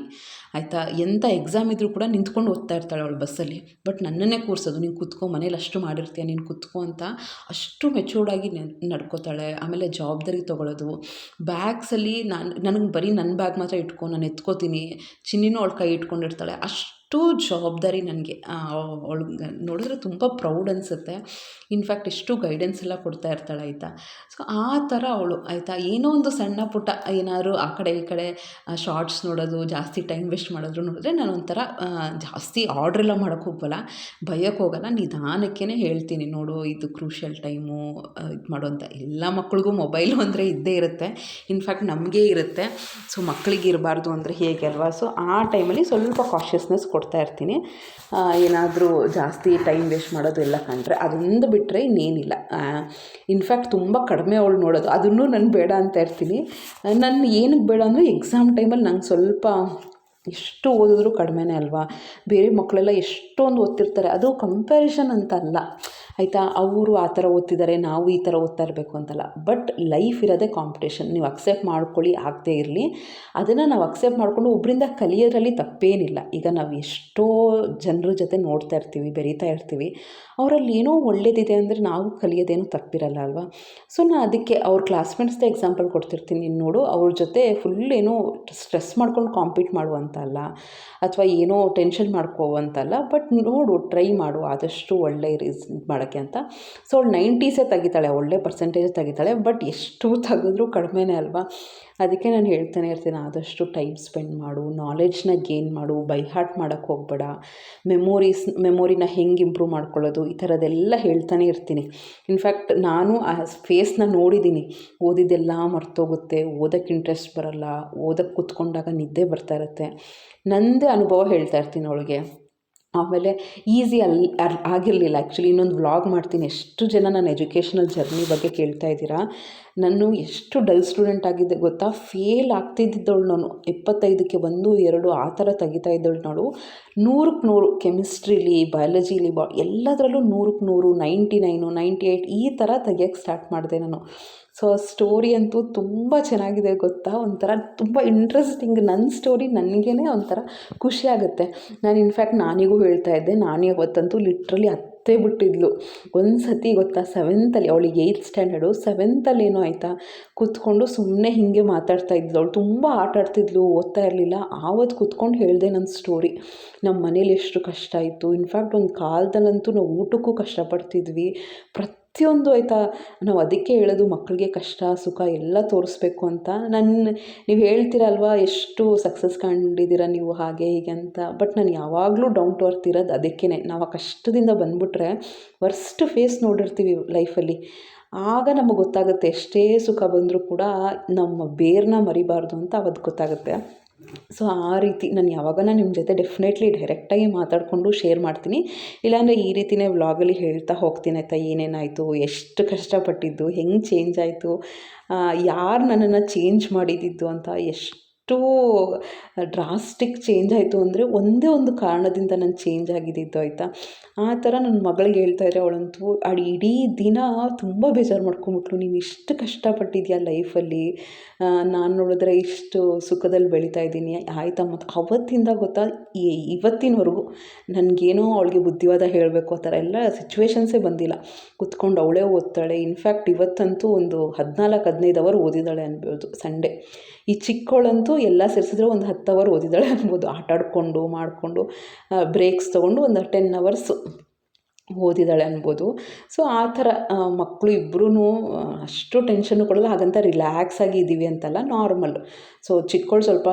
ಆಯಿತಾ? ಎಂಥ ಎಕ್ಸಾಮ್ ಇದ್ದರೂ ಕೂಡ ನಿಂತ್ಕೊಂಡು ಓದ್ತಾ ಇರ್ತಾಳೆ ಅವಳು ಬಸ್ಸಲ್ಲಿ ಬಟ್ ನನ್ನನ್ನೇ ಕೂರಿಸೋದು, ನೀನು ಕುತ್ಕೊ, ಮನೇಲಿ ಅಷ್ಟು ಮಾಡಿರ್ತೀಯ, ನೀನು ಕುತ್ಕೊ ಅಂತ ಅಷ್ಟು ಮೆಚೂರ್ಡಾಗಿ ನಡ್ಕೋತಾಳೆ. ಆಮೇಲೆ ಜವಾಬ್ದಾರಿ ತೊಗೊಳೋದು. ಬ್ಯಾಗ್ಸಲ್ಲಿ ನಾನು, ನನಗೆ ಬರೀ ನನ್ನ ಬ್ಯಾಗ್ ಮಾತ್ರ ಇಟ್ಕೊ, ನಾನು ಎತ್ಕೋತೀನಿ. ಚಿನ್ನಿನೂ ಅವಳು ಕೈ ಇಟ್ಕೊಂಡಿರ್ತಾಳೆ. ಅಷ್ಟು ಎಷ್ಟು ಜವಾಬ್ದಾರಿ ನನಗೆ. ಅವಳು, ನೋಡಿದ್ರೆ ತುಂಬ ಪ್ರೌಡ್ ಅನಿಸುತ್ತೆ. ಇನ್ಫ್ಯಾಕ್ಟ್ ಎಷ್ಟು ಗೈಡೆನ್ಸ್ ಎಲ್ಲ ಕೊಡ್ತಾ ಇರ್ತಾಳೆ ಆಯಿತಾ? ಸೊ ಆ ಥರ ಅವಳು ಆಯಿತಾ? ಏನೋ ಒಂದು ಸಣ್ಣ ಪುಟ್ಟ ಏನಾದ್ರು ಆ ಕಡೆ ಈ ಕಡೆ ಶಾರ್ಟ್ಸ್ ನೋಡೋದು, ಜಾಸ್ತಿ ಟೈಮ್ ವೇಸ್ಟ್ ಮಾಡೋದು ನೋಡಿದ್ರೆ ನಾನು ಒಂಥರ ಜಾಸ್ತಿ ಆರ್ಡ್ರೆಲ್ಲ ಮಾಡೋಕ್ಕೆ ಹೋಗಲ್ಲ ಭಯಕ್ಕೆ ಹೋಗಲ್ಲ ನಿಧಾನಕ್ಕೇ ಹೇಳ್ತೀನಿ ನೋಡು ಇದು ಕ್ರೂಷಿಯಲ್ ಟೈಮು ಇದು ಮಾಡು ಎಲ್ಲ ಮಕ್ಕಳಿಗೂ ಮೊಬೈಲು [LAUGHS] ಅಂದರೆ ಇದ್ದೇ ಇರುತ್ತೆ. ಇನ್ಫ್ಯಾಕ್ಟ್ ನಮಗೇ ಇರುತ್ತೆ. ಸೊ ಮಕ್ಕಳಿಗೆ ಇರಬಾರ್ದು ಅಂದರೆ ಹೇಗೆ ಅಲ್ವಾ? ಸೊ ಆ ಟೈಮಲ್ಲಿ ಸ್ವಲ್ಪ ಕಾಶಿಯಸ್ನೆಸ್ ಕೊಡ್ತಾ ಇರ್ತೀನಿ. ಏನಾದರೂ ಜಾಸ್ತಿ ಟೈಮ್ ವೇಸ್ಟ್ ಮಾಡೋದು ಎಲ್ಲ ಕಂಡ್ರೆ ಅದೊಂದು ಬಿಟ್ಟರೆ ಇನ್ನೇನಿಲ್ಲ. ಇನ್ಫ್ಯಾಕ್ಟ್ ತುಂಬ ಕಡಿಮೆ ಅವಳು ನೋಡೋದು. ಅದನ್ನು ನಾನು ಬೇಡ ಅಂತ ಇರ್ತೀನಿ. ನಾನು ಏನಕ್ಕೆ ಬೇಡ ಅಂದರೆ ಎಕ್ಸಾಮ್ ಟೈಮಲ್ಲಿ ನಂಗೆ ಸ್ವಲ್ಪ ಎಷ್ಟು ಓದಿದ್ರು ಕಡಿಮೆನೇ ಅಲ್ವಾ? ಬೇರೆ ಮಕ್ಕಳೆಲ್ಲ ಎಷ್ಟೊಂದು ಓದ್ತಿರ್ತಾರೆ. ಅದು ಕಂಪ್ಯಾರಿಷನ್ ಅಂತ ಅಲ್ಲ ಆಯಿತಾ? ಅವರು ಆ ಥರ ಓದ್ತಿದ್ದಾರೆ, ನಾವು ಈ ಥರ ಓದ್ತಾ ಇರಬೇಕು ಅಂತಲ್ಲ. ಬಟ್ ಲೈಫ್ ಇರೋದೇ ಕಾಂಪಿಟೇಷನ್ ನೀವು ಅಕ್ಸೆಪ್ಟ್ ಮಾಡ್ಕೊಳ್ಳಿ, ಆಗದೇ ಇರಲಿ. ಅದನ್ನು ನಾವು ಅಕ್ಸೆಪ್ಟ್ ಮಾಡಿಕೊಂಡು ಒಬ್ಬರಿಂದ ಕಲಿಯೋದ್ರಲ್ಲಿ ತಪ್ಪೇನಿಲ್ಲ. ಈಗ ನಾವು ಎಷ್ಟೋ ಜನರ ಜೊತೆ ನೋಡ್ತಾ ಇರ್ತೀವಿ, ಬೆರೀತಾ ಇರ್ತೀವಿ. ಅವರಲ್ಲಿ ಏನೋ ಒಳ್ಳೇದಿದೆ ಅಂದರೆ ನಾವು ಕಲಿಯೋದೇನೂ ತಪ್ಪಿರಲ್ಲ ಅಲ್ವಾ? ಸೊ ನಾನು ಅದಕ್ಕೆ ಅವ್ರ ಕ್ಲಾಸ್ಮೇಟ್ಸ್ದೇ ಎಕ್ಸಾಂಪಲ್ ಕೊಡ್ತಿರ್ತೀನಿ. ನೋಡು, ಅವ್ರ ಜೊತೆ ಫುಲ್ ಏನೋ ಸ್ಟ್ರೆಸ್ ಮಾಡ್ಕೊಂಡು ಕಾಂಪೀಟ್ ಮಾಡುವಂತ ಅಲ್ಲ ಅಥವಾ ಏನೋ ಟೆನ್ಷನ್ ಮಾಡ್ಕೋ ಅಂತಲ್ಲ. ಬಟ್ ನೋಡು ಟ್ರೈ ಮಾಡು. ಆದಷ್ಟು ಒಳ್ಳೆ ರೀಸ್ ಮಾಡೋಕ್ಕೆ ಮಾಡೋಕ್ಕೆ ಅಂತ. ಸೊ ಅವಳು ನೈಂಟೀಸೇ ತೆಗಿತಾಳೆ, ಒಳ್ಳೆ ಪರ್ಸೆಂಟೇಜ್ ತೆಗಿತಾಳೆ ಬಟ್ ಎಷ್ಟು ತೆಗೆದ್ರೂ ಕಡಿಮೆನೇ ಅಲ್ವಾ? ಅದಕ್ಕೆ ನಾನು ಹೇಳ್ತಾನೆ, ಇರ್ತೀನಿ, ಆದಷ್ಟು ಟೈಮ್ ಸ್ಪೆಂಡ್ ಮಾಡು ನಾಲೆಡ್ಜ್ನ ಗೇನ್ ಮಾಡು ಬೈ ಹಾರ್ಟ್ ಮಾಡೋಕ್ಕೆ ಹೋಗಬೇಡ. ಮೆಮೊರೀಸ್ ಮೆಮೊರಿನ ಹೆಂಗೆ ಇಂಪ್ರೂವ್ ಮಾಡ್ಕೊಳ್ಳೋದು, ಈ ಥರದ್ದೆಲ್ಲ ಹೇಳ್ತಾನೆ ಇರ್ತೀನಿ. ಇನ್ಫ್ಯಾಕ್ಟ್ ನಾನು ಆ ಫೇಸ್ನ ನೋಡಿದ್ದೀನಿ ಓದಿದ್ದೆಲ್ಲ ಮರ್ತೋಗುತ್ತೆ ಓದೋಕ್ಕೆ ಇಂಟ್ರೆಸ್ಟ್ ಬರಲ್ಲ ಓದಕ್ಕೆ ಕೂತ್ಕೊಂಡಾಗ ನಿದ್ದೆ ಬರ್ತಾ ಇರುತ್ತೆ. ನನ್ನದೇ ಅನುಭವ ಹೇಳ್ತಾ ಇರ್ತೀನಿ ಅವಳಿಗೆ. ಆಮೇಲೆ ಈಸಿ ಅಲ್ಲಿ ಆಗಿರಲಿಲ್ಲ. ಆ್ಯಕ್ಚುಲಿ ಇನ್ನೊಂದು ವ್ಲಾಗ್ ಮಾಡ್ತೀನಿ. ಎಷ್ಟು ಜನ ನನ್ನ ಎಜುಕೇಷನಲ್ ಜರ್ನಿ ಬಗ್ಗೆ ಕೇಳ್ತಾ ಇದ್ದೀರಾ? ನಾನು ಎಷ್ಟು ಡಲ್ ಸ್ಟೂಡೆಂಟ್ ಆಗಿದ್ದೆ ಗೊತ್ತಾ? ಫೇಲ್ ಆಗ್ತಿದ್ದಿದ್ದವಳು ನಾನು. ಇಪ್ಪತ್ತೈದಕ್ಕೆ ಒಂದು, ಎರಡು ಆ ಥರ ತೆಗಿತಾ ಇದ್ದವಳು ನಾನು ನೂರಕ್ಕೆ ನೂರು ಕೆಮಿಸ್ಟ್ರಿಲಿ, ಬಯಾಲಜಿಲಿ, ಬಾ ಎಲ್ಲದರಲ್ಲೂ ನೂರಕ್ಕೆ ನೂರು, ನೈಂಟಿ ನೈನು, ನೈಂಟಿ ಏಯ್ಟ್ ಈ ಥರ ತೆಗಿಯೋಕ್ಕೆ ಸ್ಟಾರ್ಟ್ ಮಾಡಿದೆ ನಾನು. ಸೊ ಸ್ಟೋರಿ ಅಂತೂ ತುಂಬ ಚೆನ್ನಾಗಿದೆ ಗೊತ್ತಾ? ಒಂಥರ ತುಂಬ ಇಂಟ್ರೆಸ್ಟಿಂಗ್ ನನ್ನ ಸ್ಟೋರಿ ನನಗೇ ಒಂಥರ ಖುಷಿ ಆಗುತ್ತೆ. ನಾನು ಇನ್ಫ್ಯಾಕ್ಟ್ ನಾನಿಗೂ ಹೇಳ್ತಾ ಇದ್ದೆ. ನಾನೇ ಅವತ್ತಂತೂ ಲಿಟ್ರಲಿ ಅತ್ತೇ ಬಿಟ್ಟಿದ್ಲು. ಒಂದು ಸತಿ ಗೊತ್ತಾ ಸೆವೆಂತಲ್ಲಿ ಅವಳಿಗೆ ಏಯ್ತ್ ಸ್ಟ್ಯಾಂಡರ್ಡು ಸೆವೆಂತಲ್ಲಿ ಏನೋ ಆಯಿತಾ, ಕೂತ್ಕೊಂಡು ಸುಮ್ಮನೆ ಹೀಗೆ ಮಾತಾಡ್ತಾ ಇದ್ಲು. ಅವಳು ತುಂಬ ಆಟ ಆಡ್ತಿದ್ಲು, ಓದ್ತಾ ಇರಲಿಲ್ಲ ಆವತ್ತು ಕೂತ್ಕೊಂಡು ಹೇಳಿದೆ ನನ್ನ ಸ್ಟೋರಿ ನಮ್ಮ ಮನೇಲಿ ಎಷ್ಟು ಕಷ್ಟ ಆಯಿತು ಇನ್ಫ್ಯಾಕ್ಟ್ ಒಂದು ಕಾಲದಲ್ಲಂತೂ ನಾವು ಊಟಕ್ಕೂ ಕಷ್ಟಪಡ್ತಿದ್ವಿ. ಪ್ರತಿ ಪ್ರತಿಯೊಂದು ಆಯಿತಾ? ನಾವು ಅದಕ್ಕೆ ಹೇಳೋದು ಮಕ್ಕಳಿಗೆ ಕಷ್ಟ, ಸುಖ ಎಲ್ಲ ತೋರಿಸ್ಬೇಕು ಅಂತ. ನನ್ನ ನೀವು ಹೇಳ್ತೀರಲ್ವ, ಎಷ್ಟು ಸಕ್ಸಸ್ ಕಂಡಿದ್ದೀರ ನೀವು ಹಾಗೆ, ಹೀಗೆ ಅಂತ. ಬಟ್ ನಾನು ಯಾವಾಗಲೂ ಡೌನ್ ಟು ಅರ್ತ್ ಇರೋದು ಅದಕ್ಕೇ ನಾವು ಆ ಕಷ್ಟದಿಂದ ಬಂದುಬಿಟ್ರೆ ವರ್ಸ್ಟ್ ಫೇಸ್ ನೋಡಿರ್ತೀವಿ ಲೈಫಲ್ಲಿ ಆಗ ನಮಗೆ ಗೊತ್ತಾಗುತ್ತೆ ಎಷ್ಟೇ ಸುಖ ಬಂದರೂ ಕೂಡ ನಮ್ಮ ಬೇರನ್ನ ಮರಿಬಾರ್ದು ಅಂತ ಅವತ್ತು ಗೊತ್ತಾಗುತ್ತೆ. ಸೊ ಆ ರೀತಿ ನಾನು ಯಾವಾಗಾನ ನಿಮ್ಮ ಜೊತೆ ಡೆಫಿನೆಟ್ಲಿ ಡೈರೆಕ್ಟಾಗಿ ಮಾತಾಡಿಕೊಂಡು ಶೇರ್ ಮಾಡ್ತೀನಿ. ಇಲ್ಲಾಂದರೆ ಈ ರೀತಿಯೇ ವ್ಲಾಗಲ್ಲಿ ಹೇಳ್ತಾ ಹೋಗ್ತೀನಿ ಆಯಿತಾ ಏನೇನಾಯಿತು, ಎಷ್ಟು ಕಷ್ಟಪಟ್ಟಿದ್ದು, ಹೆಂಗೆ ಚೇಂಜ್ ಆಯಿತು ಯಾರು ನನ್ನನ್ನು ಚೇಂಜ್ ಮಾಡಿದ್ದಿದ್ದು ಅಂತ, ಎಷ್ಟು ಎಷ್ಟು ಡ್ರಾಸ್ಟಿಕ್ ಚೇಂಜ್ ಆಯಿತು ಅಂದರೆ ಒಂದೇ ಒಂದು ಕಾರಣದಿಂದ ನಾನು ಚೇಂಜ್ ಆಗಿದ್ದಿದ್ದು ಆಯಿತಾ? ಆ ಥರ ನನ್ನ ಮಗಳಿಗೆ ಹೇಳ್ತಾ ಇದ್ದರೆ ಅವಳಂತೂ, ಅಡು ಇಡೀ ದಿನ ತುಂಬ ಬೇಜಾರು ಮಾಡ್ಕೊಂಬಿಟ್ಲು. ನೀನು ಇಷ್ಟು ಕಷ್ಟಪಟ್ಟಿದ್ಯಾ ಲೈಫಲ್ಲಿ? ನಾನು ನೋಡಿದ್ರೆ ಇಷ್ಟು ಸುಖದಲ್ಲಿ ಬೆಳೀತಾ ಇದ್ದೀನಿ. ಆಯಿತಾ ಮತ್ತು ಅವತ್ತಿಂದ ಗೊತ್ತಾ ಇವತ್ತಿನವರೆಗೂ ನನಗೇನೋ ಅವಳಿಗೆ ಬುದ್ಧಿವಾದ ಹೇಳಬೇಕು ಆ ಥರ ಎಲ್ಲ ಸಿಚುವೇಶನ್ಸೇ ಬಂದಿಲ್ಲ. ಕುತ್ಕೊಂಡು ಅವಳೇ ಓದ್ತಾಳೆ. ಇನ್ಫ್ಯಾಕ್ಟ್ ಇವತ್ತಂತೂ ಒಂದು ಹದಿನಾಲ್ಕು ಹದಿನೈದು ಅವರ್ ಓದಿದ್ದಾಳೆ ಅನ್ಬೋದು ಸಂಡೇ. ಈ ಚಿಕ್ಕವಳಂತೂ ಎಲ್ಲ ಸೇರಿಸಿದ್ರೆ ಒಂದು ಹತ್ತು ಅವರ್ ಓದಿದ್ದಾಳೆ ಅನ್ಬೋದು. ಆಟ ಆಡಿಕೊಂಡು, ಮಾಡಿಕೊಂಡು ಬ್ರೇಕ್ಸ್ ತೊಗೊಂಡು ಒಂದು ಟೆನ್ ಅವರ್ಸು ಓದಿದ್ದಾಳೆ ಅನ್ಬೋದು. ಸೊ ಆ ಥರ ಮಕ್ಕಳು ಇಬ್ಬರೂ ಅಷ್ಟು ಟೆನ್ಷನ್ನು ಕೊಡಲ್ಲ, ಹಾಗಂತ ರಿಲ್ಯಾಕ್ಸ್ ಆಗಿ ಇದ್ದೀವಿ ಅಂತಲ್ಲ ನಾರ್ಮಲ್ ಸೊ ಚಿಕ್ಕವಳು ಸ್ವಲ್ಪ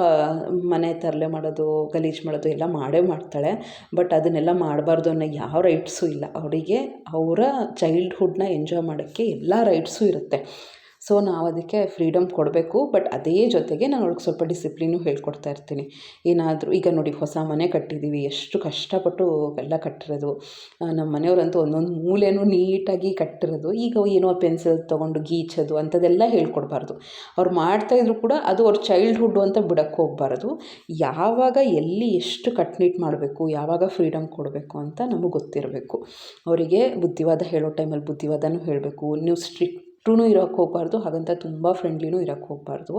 ಮನೆ ತರಲೆ ಮಾಡೋದು, ಗಲೀಜು ಮಾಡೋದು ಎಲ್ಲ ಮಾಡೇ ಮಾಡ್ತಾಳೆ. ಬಟ್ ಅದನ್ನೆಲ್ಲ ಮಾಡಬಾರ್ದು ಅನ್ನೋ ಯಾವ ರೈಟ್ಸು ಇಲ್ಲ. ಅವರಿಗೆ ಅವರ ಚೈಲ್ಡ್ಹುಡ್ನ ಎಂಜಾಯ್ ಮಾಡೋಕ್ಕೆ ಎಲ್ಲ ರೈಟ್ಸು ಇರುತ್ತೆ. ಸೊ ನಾವು ಅದಕ್ಕೆ ಫ್ರೀಡಮ್ ಕೊಡಬೇಕು ಬಟ್ ಅದೇ ಜೊತೆಗೆ ನಾನು ಅವ್ಳಿಗೆ ಸ್ವಲ್ಪ ಡಿಸಿಪ್ಲಿನು ಹೇಳ್ಕೊಡ್ತಾ ಇರ್ತೀನಿ. ಏನಾದರೂ, ಈಗ ನೋಡಿ ಹೊಸ ಮನೆ ಕಟ್ಟಿದ್ದೀವಿ ಎಷ್ಟು ಕಷ್ಟಪಟ್ಟು ಎಲ್ಲ ಕಟ್ಟಿರೋದು. ನಮ್ಮ ಮನೆಯವರಂತೂ ಒಂದೊಂದು ಮೂಲೆಯೂ ನೀಟಾಗಿ ಕಟ್ಟಿರೋದು. ಈಗ ಏನೋ ಪೆನ್ಸಿಲ್ ತೊಗೊಂಡು ಗೀಚೋದು, ಅಂಥದ್ದೆಲ್ಲ ಹೇಳ್ಕೊಡ್ಬಾರ್ದು. ಅವ್ರು ಮಾಡ್ತಾಯಿದ್ರು ಕೂಡ ಅದು ಅವ್ರ ಚೈಲ್ಡ್ಹುಡ್ ಅಂತ ಬಿಡೋಕ್ಕೆ ಹೋಗಬಾರ್ದು. ಯಾವಾಗ ಎಲ್ಲಿ ಎಷ್ಟು ಕಟ್ನಿಟ್ ಮಾಡಬೇಕು, ಯಾವಾಗ ಫ್ರೀಡಮ್ ಕೊಡಬೇಕು ಅಂತ ನಮಗೆ ಗೊತ್ತಿರಬೇಕು. ಅವರಿಗೆ ಬುದ್ಧಿವಾದ ಹೇಳೋ ಟೈಮಲ್ಲಿ ಬುದ್ಧಿವಾದನೂ ಹೇಳಬೇಕು. ನೀವು ಸ್ಟ್ರಿಕ್ ಟೂ ಇರೋಕ್ಕೆ ಹೋಗಬಾರ್ದು, ಹಾಗಂತ ತುಂಬ ಫ್ರೆಂಡ್ಲಿನೂ ಇರೋಕ್ಕೆ ಹೋಗಬಾರ್ದು.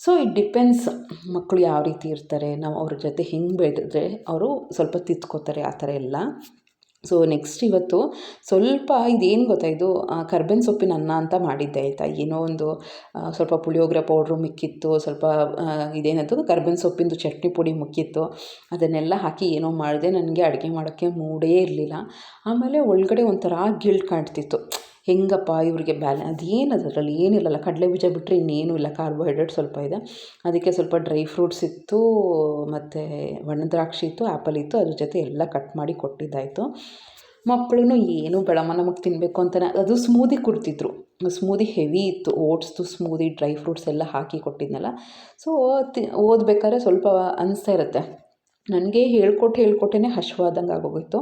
ಸೊ ಇಟ್ ಡಿಪೆಂಡ್ಸ್ ಮಕ್ಕಳು ಯಾವ ರೀತಿ ಇರ್ತಾರೆ, ನಾವು ಅವ್ರ ಜೊತೆ ಹೆಂಗೆ ಬೆಳೆದ್ರೆ ಅವರು ಸ್ವಲ್ಪ ತಿತ್ಕೋತಾರೆ ಆ ಥರ ಎಲ್ಲ. ಸೊ ನೆಕ್ಸ್ಟ್ ಇವತ್ತು ಸ್ವಲ್ಪ ಇದೇನು ಗೊತ್ತಾ ಇದು ಕರ್ಬೇವಿನ ಸೊಪ್ಪಿನ ಅನ್ನ ಅಂತ ಮಾಡಿದ್ದೆ ಆಯಿತಾ? ಏನೋ ಒಂದು ಸ್ವಲ್ಪ ಪುಳಿಯೋಗರೆ ಪೌಡ್ರು ಮಿಕ್ಕಿತ್ತು, ಸ್ವಲ್ಪ ಇದೇನದು ಕರ್ಬೇವಿನ ಸೊಪ್ಪಿಂದು ಚಟ್ನಿ ಪುಡಿ ಮುಕ್ಕಿತ್ತು. ಅದನ್ನೆಲ್ಲ ಹಾಕಿ ಏನೋ ಮಾಡಿದೆ, ನನಗೆ ಅಡುಗೆ ಮಾಡೋಕ್ಕೆ ಮೂಡೇ ಇರಲಿಲ್ಲ. ಆಮೇಲೆ ಒಳಗಡೆ ಒಂಥರ ಗಿಲ್ಟ್ ಕಾಣ್ತಿತ್ತು. ಹೆಂಗಪ್ಪ ಇವರಿಗೆ ಬ್ಯಾಲೆ ಅದೇನು ಅದರಲ್ಲಿ ಏನಿಲ್ಲಲ್ಲ ಕಡಲೆ ಬೀಜ ಬಿಟ್ಟರೆ ಇನ್ನೇನು ಇಲ್ಲ ಕಾರ್ಬೋಹೈಡ್ರೇಟ್ ಸ್ವಲ್ಪ ಇದೆ. ಅದಕ್ಕೆ ಸ್ವಲ್ಪ ಡ್ರೈ ಫ್ರೂಟ್ಸ್ ಇತ್ತು, ಮತ್ತು ಒಣ ದ್ರಾಕ್ಷಿ ಇತ್ತು ಆ್ಯಪಲ್ ಇತ್ತು, ಅದ್ರ ಜೊತೆ ಎಲ್ಲ ಕಟ್ ಮಾಡಿ ಕೊಟ್ಟಿದ್ದಾಯಿತು. ಮಕ್ಕಳು ಏನು ಬೇಡಮ್ಮ, ನಮಗೆ ತಿನ್ನಬೇಕು ಅಂತಲೇ ಅದು ಸ್ಮೂದಿ ಕೊಡ್ತಿದ್ರು. ಸ್ಮೂದಿ ಹೆವಿ ಇತ್ತು. ಓಟ್ಸ್ದು ಸ್ಮೂದಿ ಡ್ರೈ ಫ್ರೂಟ್ಸ್ ಎಲ್ಲ ಹಾಕಿ ಕೊಟ್ಟಿದ್ನಲ್ಲ. ಸೊ ತಿ, ಓದ್ಬೇಕಾದ್ರೆ ಸ್ವಲ್ಪ ಅನಿಸ್ತಾ ಇರುತ್ತೆ. ನನಗೆ ಹೇಳ್ಕೊಟ್ಟು ಹೇಳ್ಕೊಟ್ಟೇ ಹಶ್ವಾದಂಗೆ ಆಗೋಗಿತ್ತು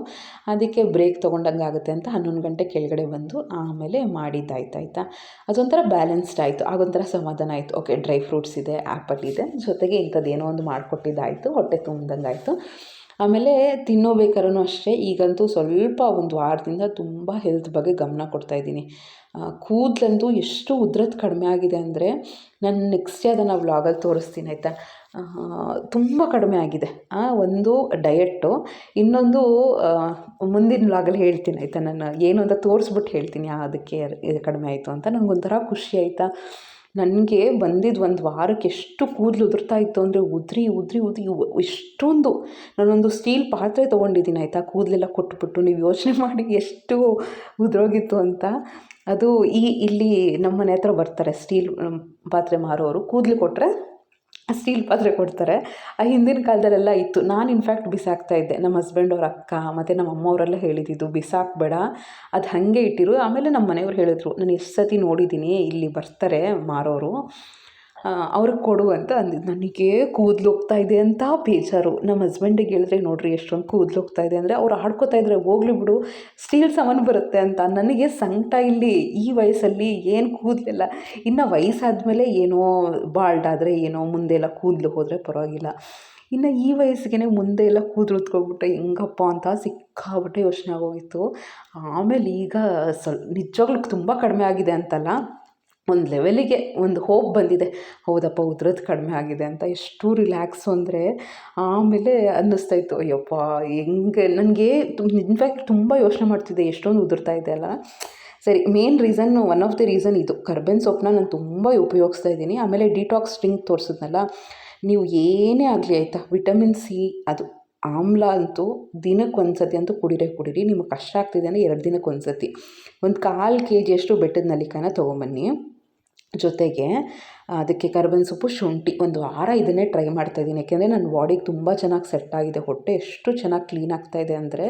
ಅದಕ್ಕೆ ಬ್ರೇಕ್ ತೊಗೊಂಡಂಗೆ ಆಗುತ್ತೆ ಅಂತ ಹನ್ನೊಂದು ಗಂಟೆ ಕೆಳಗಡೆ ಬಂದು ಆಮೇಲೆ ಮಾಡಿದ್ದಾಯ್ತು, ಆಯಿತಾ? ಅದೊಂಥರ ಬ್ಯಾಲೆನ್ಸ್ಡ್ ಆಯಿತು, ಆಗೊಂಥರ ಸಮಾಧಾನ ಆಯಿತು. ಓಕೆ, ಡ್ರೈ ಫ್ರೂಟ್ಸ್ ಇದೆ ಆ್ಯಪಲ್ ಇದೆ, ಜೊತೆಗೆ ಇಂಥದ್ದು ಏನೋ ಒಂದು ಮಾಡಿಕೊಟ್ಟಿದ್ದಾಯಿತು, ಹೊಟ್ಟೆ ತುಂಬ್ದಂಗೆ ಆಯಿತು. ಆಮೇಲೆ ತಿನ್ನೋಬೇಕಾದ್ರೂ ಅಷ್ಟೇ, ಈಗಂತೂ ಸ್ವಲ್ಪ ಒಂದು ವಾರದಿಂದ ತುಂಬ ಹೆಲ್ತ್ ಬಗ್ಗೆ ಗಮನ ಕೊಡ್ತಾಯಿದ್ದೀನಿ ಕೂದಲಂತೂ ಎಷ್ಟು ಉದ್ರದ್ದು ಕಡಿಮೆ ಆಗಿದೆ ಅಂದರೆ, ನಾನು ನೆಕ್ಸ್ಟ್ ಅದನ್ನು ವ್ಲಾಗಲ್ಲಿ ತೋರಿಸ್ತೀನಿ, ಆಯಿತಾ? ತುಂಬ ಕಡಿಮೆ ಆಗಿದೆ. ಒಂದು ಡಯೆಟ್ಟು ಇನ್ನೊಂದು ಮುಂದಿನ ವ್ಲಾಗಲ್ಲಿ ಹೇಳ್ತೀನಿ ಆಯಿತಾ. ನಾನು ಏನು ಅಂತ ತೋರಿಸ್ಬಿಟ್ಟು ಹೇಳ್ತೀನಿ. ಅದಕ್ಕೆ ಇದು ಕಡಿಮೆ ಆಯಿತು ಅಂತ. ನನಗೊಂಥರ ಖುಷಿ ಆಯಿತಾ. ನನಗೆ ಬಂದಿದ್ದು ಒಂದು ವಾರಕ್ಕೆ ಎಷ್ಟು ಕೂದಲು ಉದುರ್ತಾ ಇತ್ತು ಅಂದರೆ ಉದ್ರಿ ಉದ್ರಿ ಉದ್ರಿ ಇಷ್ಟೊಂದು. ನಾನೊಂದು ಸ್ಟೀಲ್ ಪಾತ್ರೆ ತೊಗೊಂಡಿದ್ದೀನಿ ಆಯಿತಾ. ಕೂದಲೆಲ್ಲ ಕೊಟ್ಬಿಟ್ಟು ನೀವು ಯೋಚನೆ ಮಾಡಿ ಎಷ್ಟು ಉದುರೋಗಿತ್ತು ಅಂತ. ಅದು ಈ ಇಲ್ಲಿ ನಮ್ಮ ಮನೆ ಹತ್ರ ಬರ್ತಾರೆ. ಸ್ಟೀಲ್ ಪಾತ್ರೆ ಮಾರೋರು. ಕೂದಲು ಕೊಟ್ಟರೆ ಸ್ಟೀಲ್ ಪಾತ್ರೆ ಕೊಡ್ತಾರೆ. ಆ ಹಿಂದಿನ ಕಾಲದಲ್ಲೆಲ್ಲ ಇತ್ತು. ನಾನು ಇನ್ಫ್ಯಾಕ್ಟ್ ಬಿಸಾಕ್ತಾ ಇದ್ದೆ. ನಮ್ಮ ಹಸ್ಬೆಂಡ್ ಅವ್ರ ಅಕ್ಕ, ಮತ್ತು ನಮ್ಮ ಅಮ್ಮವರೆಲ್ಲ ಹೇಳಿದ್ದು, ಬಿಸಾಕಬೇಡ. ಅದು ಹಾಗೆ ಇಟ್ಟಿರು. ಆಮೇಲೆ ನಮ್ಮ ಮನೆಯವ್ರು ಹೇಳಿದ್ರು, ನಾನು ಎಷ್ಟು ಸತಿ ನೋಡಿದ್ದೀನಿ ಇಲ್ಲಿ ಬರ್ತಾರೆ ಮಾರೋರು. ಅವ್ರಿಗೆ ಕೊಡು ಅಂತ ಅಂದಿದ್ದು ನನಗೆ ಕೂದಲು ಹೋಗ್ತಾ ಇದೆ ಅಂತ ಬೇಜಾರು. ನಮ್ಮ ಹಸ್ಬೆಂಡಿಗೆ ಹೇಳಿದ್ರೆ, ನೋಡ್ರಿ ಎಷ್ಟೊಂದು ಕೂದಲು ಹೋಗ್ತಾ ಇದೆ ಅಂದರೆ ಅವ್ರು ಆಡ್ಕೋತಾ ಇದ್ರೆ ಹೋಗ್ಲಿ ಬಿಡು ಸ್ಟೀಲ್ ಸಾಮಾನು ಬರುತ್ತೆ ಅಂತ. ನನಗೆ ಸಂಕಟ ಇಲ್ಲಿ ಈ ವಯಸ್ಸಲ್ಲಿ ಏನು ಕೂದಲಿಲ್ಲ ಇನ್ನು ವಯಸ್ಸಾದಮೇಲೆ ಏನೋ ಬಾಲ್ಡ್ ಆದರೆ ಏನೋ ಮುಂದೆ ಎಲ್ಲ ಕೂದಲು ಹೋದರೆ ಪರವಾಗಿಲ್ಲ. ಇನ್ನು ಈ ವಯಸ್ಸಿಗೆ ಮುಂದೆ ಎಲ್ಲ ಕೂದಲು ಉತ್ಕೊಬಿಟ್ಟೆ ಹೆಂಗಪ್ಪ ಅಂತ ಸಿಕ್ಕಾಬಿಟ್ಟೆ ಯೋಚನೆ ಆಗೋಗಿತ್ತು. ಆಮೇಲೆ ಈಗ ಸ್ವಲ್ಪ ನಿಜವಾಗ್ಲೂ ತುಂಬ ಕಡಿಮೆ ಆಗಿದೆ ಅಂತಲ್ಲ. ಒಂದು ಲೆವೆಲಿಗೆ ಒಂದು ಹೋಪ್ ಬಂದಿದೆ. ಹೌದಪ್ಪ ಉದ್ರದ್ದು ಕಡಿಮೆ ಆಗಿದೆ ಅಂತ ಎಷ್ಟು ರಿಲ್ಯಾಕ್ಸ್ ಅಂದರೆ ಆಮೇಲೆ ಅನ್ನಿಸ್ತಾ ಇತ್ತು. ಅಯ್ಯಪ್ಪ, ಹೆಂಗೆ ನನಗೆ ಇನ್ಫ್ಯಾಕ್ಟ್ ತುಂಬ ಯೋಚನೆ ಮಾಡ್ತಿದ್ದೆ, ಎಷ್ಟೊಂದು ಉದುರ್ತಾ ಇದೆ ಅಲ್ಲ. ಸರಿ main reason one of the reason ಇದು. ಕರ್ಬೇವಿನ ಸೊಪ್ಪನ್ನ ನಾನು ತುಂಬ ಉಪಯೋಗಿಸ್ತಾ ಇದ್ದೀನಿ. ಆಮೇಲೆ ಡಿಟಾಕ್ಸ್ ಡ್ರಿಂಕ್ ತೋರಿಸಿದ್ನಲ್ಲ, ನೀವು ಏನೇ ಆಗಲಿ ಆಯಿತಾ ವಿಟಮಿನ್ ಸಿ ಅದು. ಆಮ್ಲ ಅಂತೂ ದಿನಕ್ಕೆ ಒಂದು ಸತಿ ಅಂತೂ ಕುಡಿರೇ, ಕುಡಿರಿ, ನಿಮಗೆ ಕಷ್ಟ ಆಗ್ತಿದೆ ಅಂದರೆ ಎರಡು ದಿನಕ್ಕೆ ಒಂದು ಸತಿ ಒಂದು ಕಾಲು ಕೆ ಜಿಯಷ್ಟು ಬೆಟ್ಟದ ನಲಿಕಾನ ತೊಗೊಂಬನ್ನಿ. ಜೊತೆಗೆ ಅದಕ್ಕೆ ಕರ್ಬೇವಿನ ಸೊಪ್ಪು, ಶುಂಠಿ ಒಂದು ವಾರ ಇದನ್ನೇ ಟ್ರೈ ಮಾಡ್ತಾಯಿದ್ದೀನಿ ಯಾಕೆಂದರೆ ನನ್ನ ಬಾಡಿಗೆ ತುಂಬ ಚೆನ್ನಾಗಿ ಸೆಟ್ ಆಗಿದೆ. ಹೊಟ್ಟೆ ಎಷ್ಟು ಚೆನ್ನಾಗಿ ಕ್ಲೀನ್ ಆಗ್ತಾಯಿದೆ ಅಂದರೆ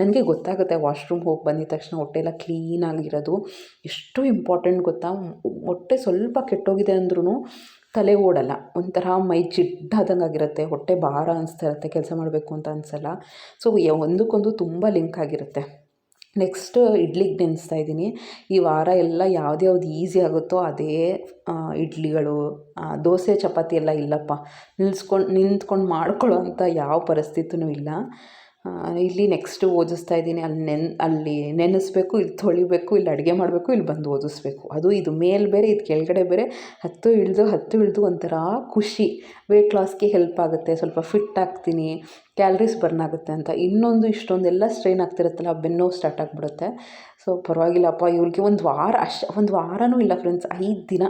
ನನಗೆ ಗೊತ್ತಾಗುತ್ತೆ. ವಾಶ್ರೂಮ್ ಹೋಗಿ ಬಂದಿದ ತಕ್ಷಣ ಹೊಟ್ಟೆ ಎಲ್ಲ ಕ್ಲೀನಾಗಿರೋದು ಎಷ್ಟು ಇಂಪಾರ್ಟೆಂಟ್ ಗೊತ್ತಾ? ಹೊಟ್ಟೆ ಸ್ವಲ್ಪ ಕೆಟ್ಟೋಗಿದೆ ಅಂದ್ರೂ ತಲೆ ಓಡಲ್ಲ. ಒಂಥರ ಮೈ ಜಿಡ್ಡಾದಂಗೆ ಆಗಿರುತ್ತೆ. ಹೊಟ್ಟೆ ಭಾರ ಅನಿಸ್ತಾ ಇರುತ್ತೆ. ಕೆಲಸ ಮಾಡಬೇಕು ಅಂತ ಅನಿಸಲ್ಲ. ಸೊ ಒಂದಕ್ಕೊಂದು ತುಂಬ ಲಿಂಕ್ ಆಗಿರುತ್ತೆ. ನೆಕ್ಸ್ಟ್ ಇಡ್ಲಿಗೆ ನೆನೆಸ್ತಾ ಇದ್ದೀನಿ. ಈ ವಾರ ಎಲ್ಲ ಯಾವ್ದು ಯಾವ್ದು ಈಸಿ ಆಗುತ್ತೋ ಅದೇ ಇಡ್ಲಿಗಳು ದೋಸೆ, ಚಪಾತಿ ಎಲ್ಲ ಇಲ್ಲಪ್ಪ. ನಿಲ್ಸ್ಕೊಂಡು, ನಿಂತ್ಕೊಂಡು ಮಾಡ್ಕೊಳ್ಳೋ ಅಂಥ ಯಾವ ಪರಿಸ್ಥಿತಿನೂ ಇಲ್ಲ. ಇಲ್ಲಿ ನೆಕ್ಸ್ಟು ಓದಿಸ್ತಾ ಇದ್ದೀನಿ. ಅಲ್ಲಿ ನೆನ್, ಅಲ್ಲಿ ನೆನೆಸ್ಬೇಕು, ಇಲ್ಲಿ ತೊಳಿಬೇಕು, ಇಲ್ಲಿ ಅಡುಗೆ ಮಾಡಬೇಕು, ಇಲ್ಲಿ ಬಂದು ಓದಿಸ್ಬೇಕು. ಅದು ಇದು ಮೇಲೆ ಬೇರೆ, ಇದು ಕೆಳಗಡೆ ಬೇರೆ. ಹತ್ತು ಇಳಿದು ಹತ್ತು ಇಳಿದು ಒಂಥರ ಖುಷಿ. ವೆಯ್ಟ್ ಲಾಸ್ಗೆ ಹೆಲ್ಪ್ ಆಗುತ್ತೆ. ಸ್ವಲ್ಪ ಫಿಟ್ ಆಗ್ತೀನಿ ಕ್ಯಾಲ್ರೀಸ್ ಬರ್ನ್ ಆಗುತ್ತೆ ಅಂತ. ಇನ್ನೊಂದು, ಇಷ್ಟೊಂದೆಲ್ಲ ಸ್ಟ್ರೈನ್ ಆಗ್ತಿರುತ್ತಲ್ಲ ಬೆನ್ನೋ ಸ್ಟಾರ್ಟ್ ಆಗಿಬಿಡುತ್ತೆ. ಸೊ ಪರವಾಗಿಲ್ಲಪ್ಪ ಇವ್ರಿಗೆ ಒಂದು ವಾರ ಅಷ್ಟು ಒಂದು ವಾರನೂ ಇಲ್ಲ ಫ್ರೆಂಡ್ಸ್ ಐದು ದಿನ.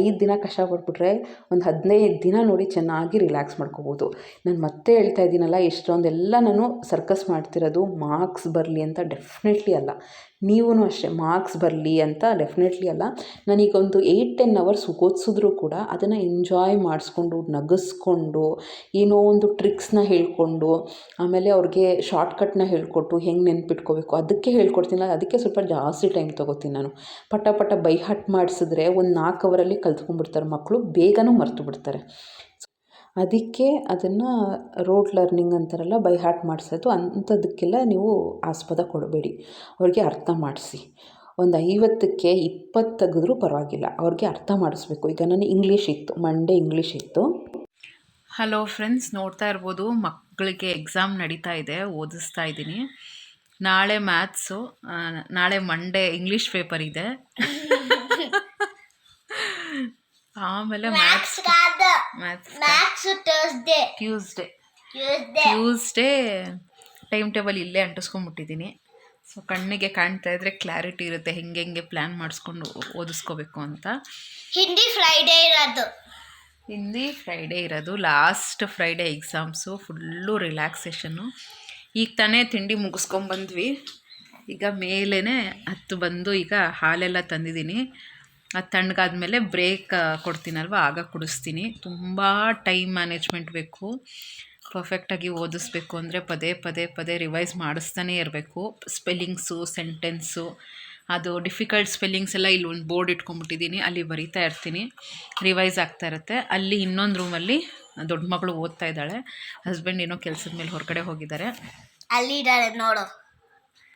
ಐದು ದಿನ ಕಷ್ಟಪಟ್ಬಿಟ್ರೆ ಒಂದು ಹದಿನೈದು ದಿನ ನೋಡಿ ಚೆನ್ನಾಗಿ ರಿಲ್ಯಾಕ್ಸ್ ಮಾಡ್ಕೋಬೋದು. ನಾನು ಮತ್ತೆ ಹೇಳ್ತಾ ಇದ್ದೀನಲ್ಲ, ಎಷ್ಟೊಂದೆಲ್ಲ ನಾನು ಸರ್ಕಸ್ ಮಾಡ್ತಿರೋದು ಮಾರ್ಕ್ಸ್ ಬರಲಿ ಅಂತ ಡೆಫಿನೆಟ್ಲಿ ಅಲ್ಲ. ನೀವೂ ಅಷ್ಟೇ, ಮಾರ್ಕ್ಸ್ ಬರಲಿ ಅಂತ ಡೆಫಿನೆಟ್ಲಿ ಅಲ್ಲ. ನನಗೊಂದು ಏಯ್ಟ್ ಟೆನ್ ಅವರ್ಸ್ ಓದಿಸಿದ್ರು ಕೂಡ ಅದನ್ನು ಎಂಜಾಯ್ ಮಾಡಿಸ್ಕೊಂಡು, ನಗಿಸ್ಕೊಂಡು, ಏನೋ ಒಂದು ಟ್ರಿಕ್ಸ್ನ ಹೇಳ್ಕೊಂಡು, ಆಮೇಲೆ ಅವ್ರಿಗೆ ಶಾರ್ಟ್ಕಟ್ನ ಹೇಳ್ಕೊಟ್ಟು ಹೆಂಗೆ ನೆನ್ಪಿಟ್ಕೋಬೇಕು ಅದಕ್ಕೆ ಹೇಳ್ಕೊಡ್ತೀನಿ. ಅದಕ್ಕೆ ಸ್ವಲ್ಪ ಜಾಸ್ತಿ ಟೈಮ್ ತೊಗೋತೀನಿ ನಾನು. ಪಟ ಪಟ ಬೈ ಹಟ್ ಮಾಡಿಸಿದ್ರೆ ಒಂದು ನಾಲ್ಕು ಅವರಲ್ಲಿ ಕಲ್ತ್ಕೊಂಡ್ಬಿಡ್ತಾರೆ ಮಕ್ಕಳು ಬೇಗನೂ ಮರೆತು ಬಿಡ್ತಾರೆ. ಅದಕ್ಕೆ ಅದನ್ನು ರೋಡ್ ಲರ್ನಿಂಗ್ ಅಂತಾರಲ್ಲ ಬೈ ಹಾರ್ಟ್ ಮಾಡಿಸೋದು ಅಂಥದಕ್ಕೆಲ್ಲ ನೀವು ಆಸ್ಪದ ಕೊಡಬೇಡಿ. ಅವ್ರಿಗೆ ಅರ್ಥ ಮಾಡಿಸಿ. ಒಂದು ಐವತ್ತಕ್ಕೆ ಇಪ್ಪತ್ತು ತೆಗೆದ್ರೂ ಪರವಾಗಿಲ್ಲ. ಅವ್ರಿಗೆ ಅರ್ಥ ಮಾಡಿಸ್ಬೇಕು. ಈಗ ನಾನು ಇಂಗ್ಲೀಷ್ ಇತ್ತು. ಮಂಡೇ ಇಂಗ್ಲೀಷ್ ಇತ್ತು. ಹಲೋ ಫ್ರೆಂಡ್ಸ್ ನೋಡ್ತಾ ಇರ್ಬೋದು. ಮಕ್ಕಳಿಗೆ ಎಕ್ಸಾಮ್ ನಡೀತಾ ಇದೆ. ಓದಿಸ್ತಾ ಇದ್ದೀನಿ. ನಾಳೆ ಮ್ಯಾಥ್ಸು ನಾಳೆ ಮಂಡೇ ಇಂಗ್ಲೀಷ್ ಪೇಪರ್ ಇದೆ. [LAUGHS] ಆಮೇಲೆ maths maths Tuesday Tuesday Tuesday Tuesday time table ಇಲ್ಲೇ ಅಂಟಿಸ್ಕೊಂಡ್ಬಿಟ್ಟಿದ್ದೀನಿ. ಸೊ ಕಣ್ಣಿಗೆ ಕಾಣ್ತಾ ಇದ್ರೆ ಕ್ಲಾರಿಟಿ ಇರುತ್ತೆ ಹೆಂಗೆ ಹೆಂಗೆ ಪ್ಲ್ಯಾನ್ ಮಾಡಿಸ್ಕೊಂಡು ಓದಿಸ್ಕೋಬೇಕು ಅಂತ. ಹಿಂದಿ ಫ್ರೈಡೇ ಇರೋದು. ಹಿಂದಿ ಫ್ರೈಡೇ ಇರೋದು. Last Friday exams full relaxation ಈಗ ತಾನೇ ತಿಂಡಿ ಮುಗಿಸ್ಕೊಂಬಂದ್ವಿ. ಈಗ ಮೇಲೇ ಹತ್ತು ಬಂದು ಈಗ ಹಾಲೆಲ್ಲ ತಂದಿದ್ದೀನಿ. ಅದು ತಣ್ಣಗಾದ್ಮೇಲೆ ಬ್ರೇಕ್ ಕೊಡ್ತೀನಲ್ವ? ಆಗ ಕುಡಿಸ್ತೀನಿ. ತುಂಬ ಟೈಮ್ ಮ್ಯಾನೇಜ್ಮೆಂಟ್ ಬೇಕು. ಪರ್ಫೆಕ್ಟಾಗಿ ಓದಿಸ್ಬೇಕು ಅಂದರೆ ಪದೇ ಪದೇ ಪದೇ ರಿವೈಸ್ ಮಾಡಿಸ್ತಾನೇ ಇರಬೇಕು. ಸ್ಪೆಲ್ಲಿಂಗ್ಸು ಸೆಂಟೆನ್ಸು ಅದು ಡಿಫಿಕಲ್ಟ್ ಸ್ಪೆಲ್ಲಿಂಗ್ಸ್ ಎಲ್ಲ ಇಲ್ಲಿ ಒಂದು ಬೋರ್ಡ್ ಇಟ್ಕೊಂಡ್ಬಿಟ್ಟಿದ್ದೀನಿ ಅಲ್ಲಿ ಬರಿತಾ ಇರ್ತೀನಿ. ರಿವೈಸ್ ಆಗ್ತಾ ಇರುತ್ತೆ. ಅಲ್ಲಿ ಇನ್ನೊಂದು ರೂಮಲ್ಲಿ ದೊಡ್ಡ ಮಗಳು ಓದ್ತಾ ಇದ್ದಾಳೆ. ಹಸ್ಬೆಂಡ್ ಏನೋ ಕೆಲಸದ ಮೇಲೆ ಹೊರಗಡೆ ಹೋಗಿದ್ದಾರೆ. ಅಲ್ಲಿ ನೋಡು.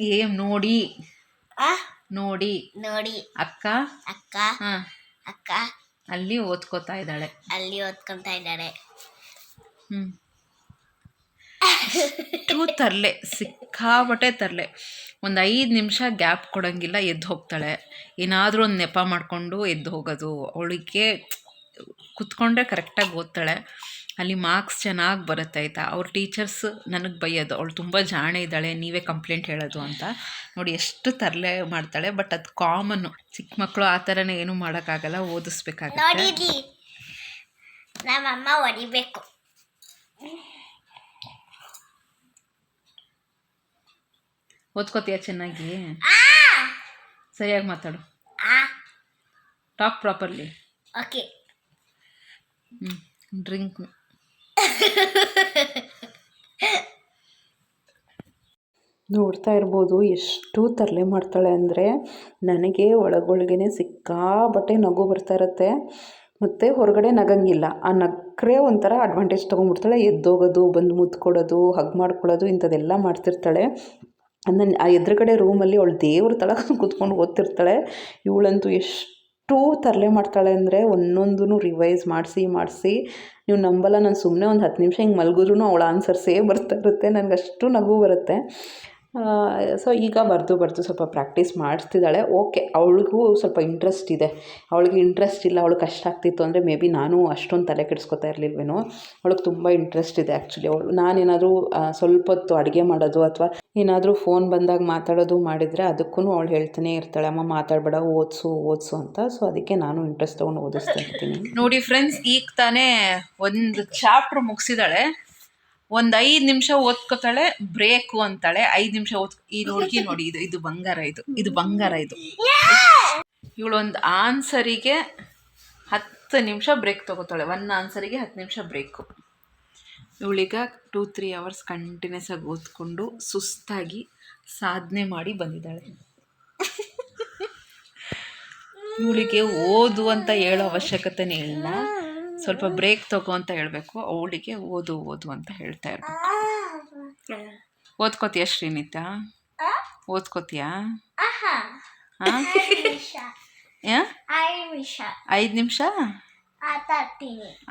ಏಮ್ ನೋಡಿ. ಆ? ನೋಡಿ. ನೋಡಿ. ಅಕ್ಕ? ಅಕ್ಕ? ಹಾಂ. ಅಕ್ಕ? ಅಲ್ಲಿ ಓದ್ಕೋತಾ ಇದ್ದಾಳೆ. ಅಲ್ಲಿ ಓದ್ಕೊಂತ ಇದ್ದಾಳೆ. ಹ್ಞೂ ಟೂ ತರಲೆ ಸಿಕ್ಕಾಬಟ್ಟೆ ತರಲೆ. ಒಂದು ಐದು ನಿಮಿಷ ಗ್ಯಾಪ್ ಕೊಡೋಂಗಿಲ್ಲ ಎದ್ದು ಹೋಗ್ತಾಳೆ. ಏನಾದರೂ ಒಂದು ನೆಪ ಮಾಡಿಕೊಂಡು ಎದ್ದು ಹೋಗೋದು. ಅವಳಿಗೆ ಕುತ್ಕೊಂಡ್ರೆ ಕರೆಕ್ಟಾಗಿ ಓದ್ತಾಳೆ. ಅಲ್ಲಿ ಮಾರ್ಕ್ಸ್ ಚೆನ್ನಾಗಿ ಬರುತ್ತೆ ಆಯಿತಾ? ಅವ್ರ ಟೀಚರ್ಸ್ ನನಗೆ ಬೈಯೋದು ಅವಳು ತುಂಬ ಜಾಣೆ ಇದ್ದಾಳೆ ನೀವೇ ಕಂಪ್ಲೇಂಟ್ ಹೇಳೋದು ಅಂತ. ನೋಡಿ ಎಷ್ಟು ತರಲೆ ಮಾಡ್ತಾಳೆ ಬಟ್ ಅದು ಕಾಮನ್ನು ಚಿಕ್ಕ ಮಕ್ಕಳು ಆ ಥರನೇ ಏನೂ ಮಾಡೋಕ್ಕಾಗಲ್ಲ ಓದಿಸ್ಬೇಕಾಗತ್ತೆ. ನಮ್ಮಮ್ಮ ಹೊಡಿಬೇಕು. ಓದ್ಕೋತೀಯ ಚೆನ್ನಾಗಿ? ಸರಿಯಾಗಿ ಮಾತಾಡು. ಟಾಕ್ ಪ್ರಾಪರ್ಲಿ ಓಕೆ ಹ್ಞೂ ಡ್ರಿಂಕ್ ನೋಡ್ತಾ ಇರ್ಬೋದು ಎಷ್ಟು ತರಲೆ ಮಾಡ್ತಾಳೆ ಅಂದರೆ ನನಗೆ ಒಳಗೊಳಗೇ ಸಿಕ್ಕಾಬಟ್ಟೆ ನಗು ಬರ್ತಾ ಇರುತ್ತೆ. ಮತ್ತು ಹೊರಗಡೆ ನಗಂಗಿಲ್ಲ. ಆ ನಕ್ಕರೆ ಒಂಥರ ಅಡ್ವಾಂಟೇಜ್ ತೊಗೊಂಡ್ಬಿಡ್ತಾಳೆ. ಎದ್ದೋಗೋದು, ಬಂದು ಮುದ್ದು ಕೊಡೋದು ಹಗ್ ಮಾಡ್ಕೊಳ್ಳೋದು ಇಂಥದ್ದೆಲ್ಲ ಮಾಡ್ತಿರ್ತಾಳೆ. ನನ್ನ ಆ ಎದುರುಗಡೆ ರೂಮಲ್ಲಿ ಅವಳು ದೇವ್ರ ತಳ [LAUGHS] ಕೂತ್ಕೊಂಡು ಓದ್ತಿರ್ತಾಳೆ. ಇವಳಂತೂ ಎಷ್ಟು ತರಲೆ ಮಾಡ್ತಾಳೆ ಅಂದರೆ ಒಂದೊಂದೂ ರಿವೈಸ್ ಮಾಡಿಸಿ ಮಾಡಿಸಿ. ನೀವು ನಂಬಲ್ಲ, ನಾನು ಸುಮ್ಮನೆ ಒಂದು ಹತ್ತು ನಿಮಿಷ ಹಿಂಗೆ ಮಲಗಿದ್ರೂ ಅವಳ ಆನ್ಸರ್ಸೇ ಬರ್ತಾ ಇರುತ್ತೆ ನನಗೆ ಅಷ್ಟು ನಗು ಬರುತ್ತೆ. ಸೊ ಈಗ ಬರೆದು ಬರೆದು ಸ್ವಲ್ಪ ಪ್ರಾಕ್ಟೀಸ್ ಮಾಡಿಸ್ತಿದ್ದಾಳೆ. ಓಕೆ ಅವಳಿಗೂ ಸ್ವಲ್ಪ ಇಂಟ್ರೆಸ್ಟ್ ಇದೆ. ಅವಳಿಗೆ ಇಂಟ್ರೆಸ್ಟ್ ಇಲ್ಲ, ಅವಳು ಕಷ್ಟ ಆಗ್ತಿತ್ತು ಅಂದರೆ ಮೇ ಬಿ ನಾನು ಅಷ್ಟೊಂದು ತಲೆ ಕೆಡಿಸ್ಕೊತಾ ಇರಲಿಲ್ವೇನೋ. ಅವಳಿಗೆ ತುಂಬ ಇಂಟ್ರೆಸ್ಟ್ ಇದೆ ಆ್ಯಕ್ಚುಲಿ ಅವಳು ನಾನೇನಾದರೂ ಸ್ವಲ್ಪ ಹೊತ್ತು ಅಡುಗೆ ಮಾಡೋದು ಅಥವಾ ಏನಾದರೂ ಫೋನ್ ಬಂದಾಗ ಮಾತಾಡೋದು ಮಾಡಿದರೆ ಅದಕ್ಕೂ ಅವಳು ಹೇಳ್ತಾನೆ ಇರ್ತಾಳೆ, ಅಮ್ಮ ಮಾತಾಡಬೇಡ, ಓದಿಸು ಓದಿಸು ಅಂತ. ಸೊ ಅದಕ್ಕೆ ನಾನು ಇಂಟ್ರೆಸ್ಟ್ ತೊಗೊಂಡು ಓದಿಸ್ತಾ ಇರ್ತೀನಿ. ನೋಡಿ ಫ್ರೆಂಡ್ಸ್ ಈಗ ತಾನೇ ಒಂದು ಚಾಪ್ಟರ್ ಮುಗಿಸಿದಾಳೆ. ಒಂದು ಐದು ನಿಮಿಷ ಓದ್ಕೋತಾಳೆ ಬ್ರೇಕು ಅಂತಾಳೆ. ಐದು ನಿಮಿಷ ಓದ್ ಈ ಹುಡುಗಿ ನೋಡಿ, ಇದು ಇದು ಬಂಗಾರ ಇದು ಇದು ಬಂಗಾರ ಇದು. ಇವಳು ಒಂದು ಆನ್ಸರಿಗೆ ಹತ್ತು ನಿಮಿಷ ಬ್ರೇಕ್ ತಗೋತಾಳೆ. ಒನ್ ಆನ್ಸರಿಗೆ ಹತ್ತು ನಿಮಿಷ ಬ್ರೇಕು ಇವಳೀಗ ಟೂ ತ್ರೀ ಅವರ್ಸ್ ಕಂಟಿನ್ಯೂಸ್ ಆಗಿ ಓದ್ಕೊಂಡು ಸುಸ್ತಾಗಿ ಸಾಧನೆ ಮಾಡಿ ಬಂದಿದ್ದಾಳೆ. ಇವಳಿಗೆ ಓದು ಅಂತ ಹೇಳೋ ಅವಶ್ಯಕತೆನೇ ಇಲ್ಲ. ಸ್ವಲ್ಪ ಬ್ರೇಕ್ ತಗೋ ಅಂತ ಹೇಳಬೇಕು. ಅವಳಿಗೆ ಓದು ಓದು ಅಂತ ಹೇಳ್ತಾ ಇರ್ಬೇಕು. ಓದ್ಕೋತೀಯ ಶ್ರೀನಿತಾ? ಓದ್ಕೋತೀಯಾ? ಐದು ನಿಮಿಷ.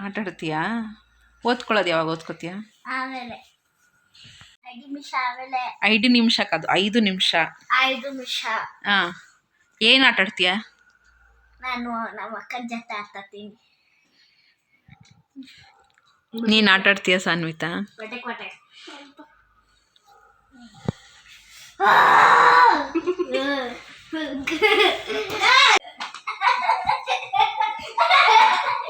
ಐದು ನಿಮಿಷ ಓದ್ಕೊಳ್ಳೋದು ಯಾವಾಗ ಓದ್ಕೋತೀಯ? ಆಮೇಲೆ. ಐದು ನಿಮಿಷ ಆಮೇಲೆ. ಐದು ನಿಮಿಷಕ್ಕದು ಐದು ನಿಮಿಷ. ಐದು ನಿಮಿಷ. ಹಾ ಏನು ಆಟ ಆಡ್ತೀಯ? ನಾನು ನಮ್ಮ ಅಕ್ಕನ ಜೊತೆ ಆಡ್ತೀನಿ ನೀನು ಆಟ ಆಡ್ತೀಯ ಸಾನ್ವಿತಾ? ಕೊಟ್ಟೆ. ಕೊಟ್ಟೆ [LAUGHS]